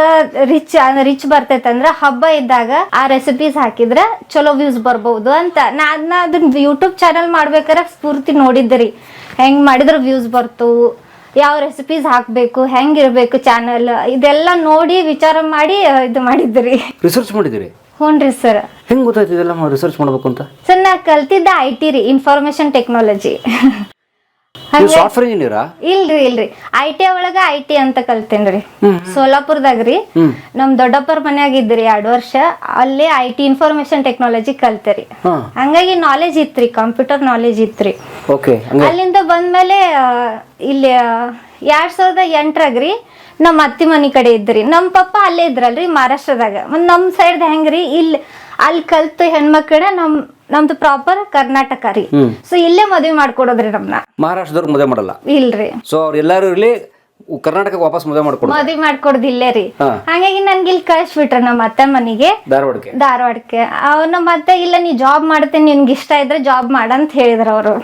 ರಿಚ್ ರಿಚ್ ಬರ್ತೈತಂದ್ರ ಹಬ್ಬ ಇದ್ದಾಗ ಆ ರೆಸಿಪೀಸ್ ಹಾಕಿದ್ರ ಚಲೋ ವ್ಯೂಸ್ ಬರ್ಬಹುದು ಅಂತ. ನಾ ಅದನ್ನ ಅದನ್ನ ಯೂಟ್ಯೂಬ್ ಚಾನಲ್ ಮಾಡ್ಬೇಕಾರ ಸ್ಫೂರ್ತಿ ನೋಡಿದ್ರಿ ಹೆಂಗ್ ಮಾಡಿದ್ರ ವ್ಯೂಸ್ ಬರ್ತವು ಯಾವ ರೆಸಿಪೀಸ್ ಹಾಕ್ಬೇಕು ಹೆಂಗಿರ್ಬೇಕು ಚಾನಲ್ ಇದೆಲ್ಲ ನೋಡಿ ವಿಚಾರ ಮಾಡಿ ಇದು ಮಾಡಿದ್ರಿ ರಿಸರ್ಚ್ ಮಾಡಿದ್ರಿ ಹ್ಞೂನ್ರಿ ಸರ್. ಹೆಂಗ್ ಗೊತ್ತಾಯ್ತು ಇದೆಲ್ಲ ರಿಸರ್ಚ್ ಮಾಡ್ಬೇಕು ಅಂತ? ಸರ್ ನಾ ಕಲ್ತಿದ್ದ ಐ ಟಿ ರೀ ಇನ್ಫಾರ್ಮೇಶನ್ ಟೆಕ್ನಾಲಜಿ ನೀವು ಸಾಫ್ಟ್ವೇರ್ ಇಂಜಿನಿಯರಾ ಇಲ್ರಿ ಇಲ್ರಿ. ಐ ಟಿ ಒಳಗ ಐ ಟಿ ಅಂತ ಕಲ್ತೇನ್ರಿ ಸೋಲಾಪುರದಾಗ್ರಿ ನಮ್ ದೊಡ್ಡಪ್ಪರ ಮನ್ಯಾಗ ಇದ್ರಿ ಎರಡ್ ವರ್ಷ. ಅಲ್ಲಿ ಐ ಟಿ ಇನ್ಫಾರ್ಮೇಶನ್ ಟೆಕ್ನಾಲಜಿ ಕಲ್ತೇರಿ ಹಂಗಾಗಿ ನಾಲೆಜ್ ಇತ್ರಿ ಕಂಪ್ಯೂಟರ್ ನಾಲೆಜ್ ಇತ್ರಿ ಅಲ್ಲಿಂದ ಬಂದ್ಮೇಲೆ ಇಲ್ಲಿ ಎರಡ್ ಸಾವಿರದ ಎಂಟ್ರಾಗ್ರಿ ನಮ್ಮ ಅತ್ತಿ ಮನಿ ಕಡೆ ಇದ್ರಿ ನಮ್ ಪಪ್ಪ ಅಲ್ಲೇ ಇದ್ರಲ್ರಿ ಮಹಾರಾಷ್ಟ್ರದಾಗ. ಮತ್ ನಮ್ ಸೈಡ್ ಹೆಂಗ್ರಿ ಇಲ್ಲಿ ಅಲ್ಲಿ ಕಲ್ತು ಹೆಣ್ಮಕ್ಳನ್ನ ನಮ್ ನಮ್ದು ಪ್ರಾಪರ್ ಕರ್ನಾಟಕ ರೀ. ಸೊ ಇಲ್ಲೇ ಮದ್ವೆ ಮಾಡ್ಕೊಡೋದ್ರಿ ನಮ್ನ. ಮಹಾರಾಷ್ಟ್ರದವ್ರ ಮದುವೆ ಮಾಡಲ್ಲ? ಇಲ್ರಿ. ಸೊ ಅವ್ರೆಲ್ಲಾರು ಇರ್ಲಿ ಕರ್ನಾಟಕ ಕರ್ನಾಟಕಕ್ಕೆ ವಾಪಸ್ ಮದುವೆ ಮಾಡ್ಕೊಡು ಮದ್ವೆ ಮಾಡ್ಕೊಡ್ದು ಇಲ್ಲೇ ರೀ. ಹಂಗಾಗಿ ನನ್ಗೆ ಇಲ್ಲಿ ಕಳ್ಸ್ಬಿಟ್ರ ನಮ್ಮ ಅತ್ತೆ ಮನೆಗೆ. ಧಾರವಾಡಕ್ಕೆ? ಧಾರವಾಡಕ್ಕೆ. ಅವ್ರ ನಮ್ಮ ಅತ್ತೆ ಇಲ್ಲ ನೀ ಜಾಬ್ ಮಾಡ್ತೇನೆ ನಿನ್ಗೆ ಇಷ್ಟ ಇದ್ರೆ ಜಾಬ್ ಮಾಡ ಅಂತ ಹೇಳಿದ್ರ ಅವರು.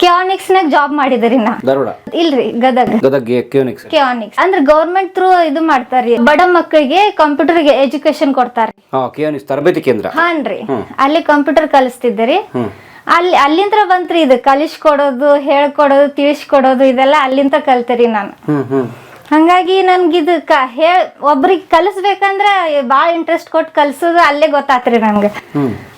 ಕ್ಯಾನಿಕ್ಸ್ ನಾಗ ಜಾಬ್ ಮಾಡಿದ್ರಿ ನಾ. ಧಾರವಾಡ. ಇಲ್ರಿ ಗದಗ. ಗದಗ್ ಕ್ಯೂನಿಕ್ಸ್ ಕ್ಯಾನಿಕ್ಸ್ ಅಂದ್ರೆ ಗೌರ್ಮೆಂಟ್ ಥ್ರೂ ಇದು ಮಾಡ್ತಾರಿ ಬಡ ಮಕ್ಕಳಿಗೆ ಕಂಪ್ಯೂಟರ್ಗೆ ಎಜುಕೇಶನ್ ಕೊಡ್ತಾರೆ ಹಾ ಕ್ಯೂನಿಕ್ಸ್ ತರಬೇತಿ ಕೇಂದ್ರ. ಹಾನ್ರಿ ಅಲ್ಲಿ ಕಂಪ್ಯೂಟರ್ ಕಲಿಸ್ತಿದ್ದೀರಿ. ಅಲ್ಲಿ ಅಲ್ಲಿಂದ ಬಂತ್ರಿ ಇದು ಕಲಿಸ್ಕೊಡೋದು ಹೇಳ್ಕೊಡೋದು ತಿಳಿಸ್ಕೊಡೋದು ಇದೆಲ್ಲ ಅಲ್ಲಿಂದ ಕಲ್ತರಿ ನಾನು. ಹ್ಮ್ ಹ್ಮ್. ಹಂಗಾಗಿ ನನ್ಗಿದು ಕ ಹೇಳ್ ಒಬ್ರಿಗೆ ಕಲಿಸ್ಬೇಕಂದ್ರ ಬಾಳ ಇಂಟ್ರೆಸ್ಟ್ ಕೊಟ್ಟು ಕಲ್ಸೋದು ಅಲ್ಲೇ ಗೊತ್ತಾತ್ರಿ ನನ್ಗೆ.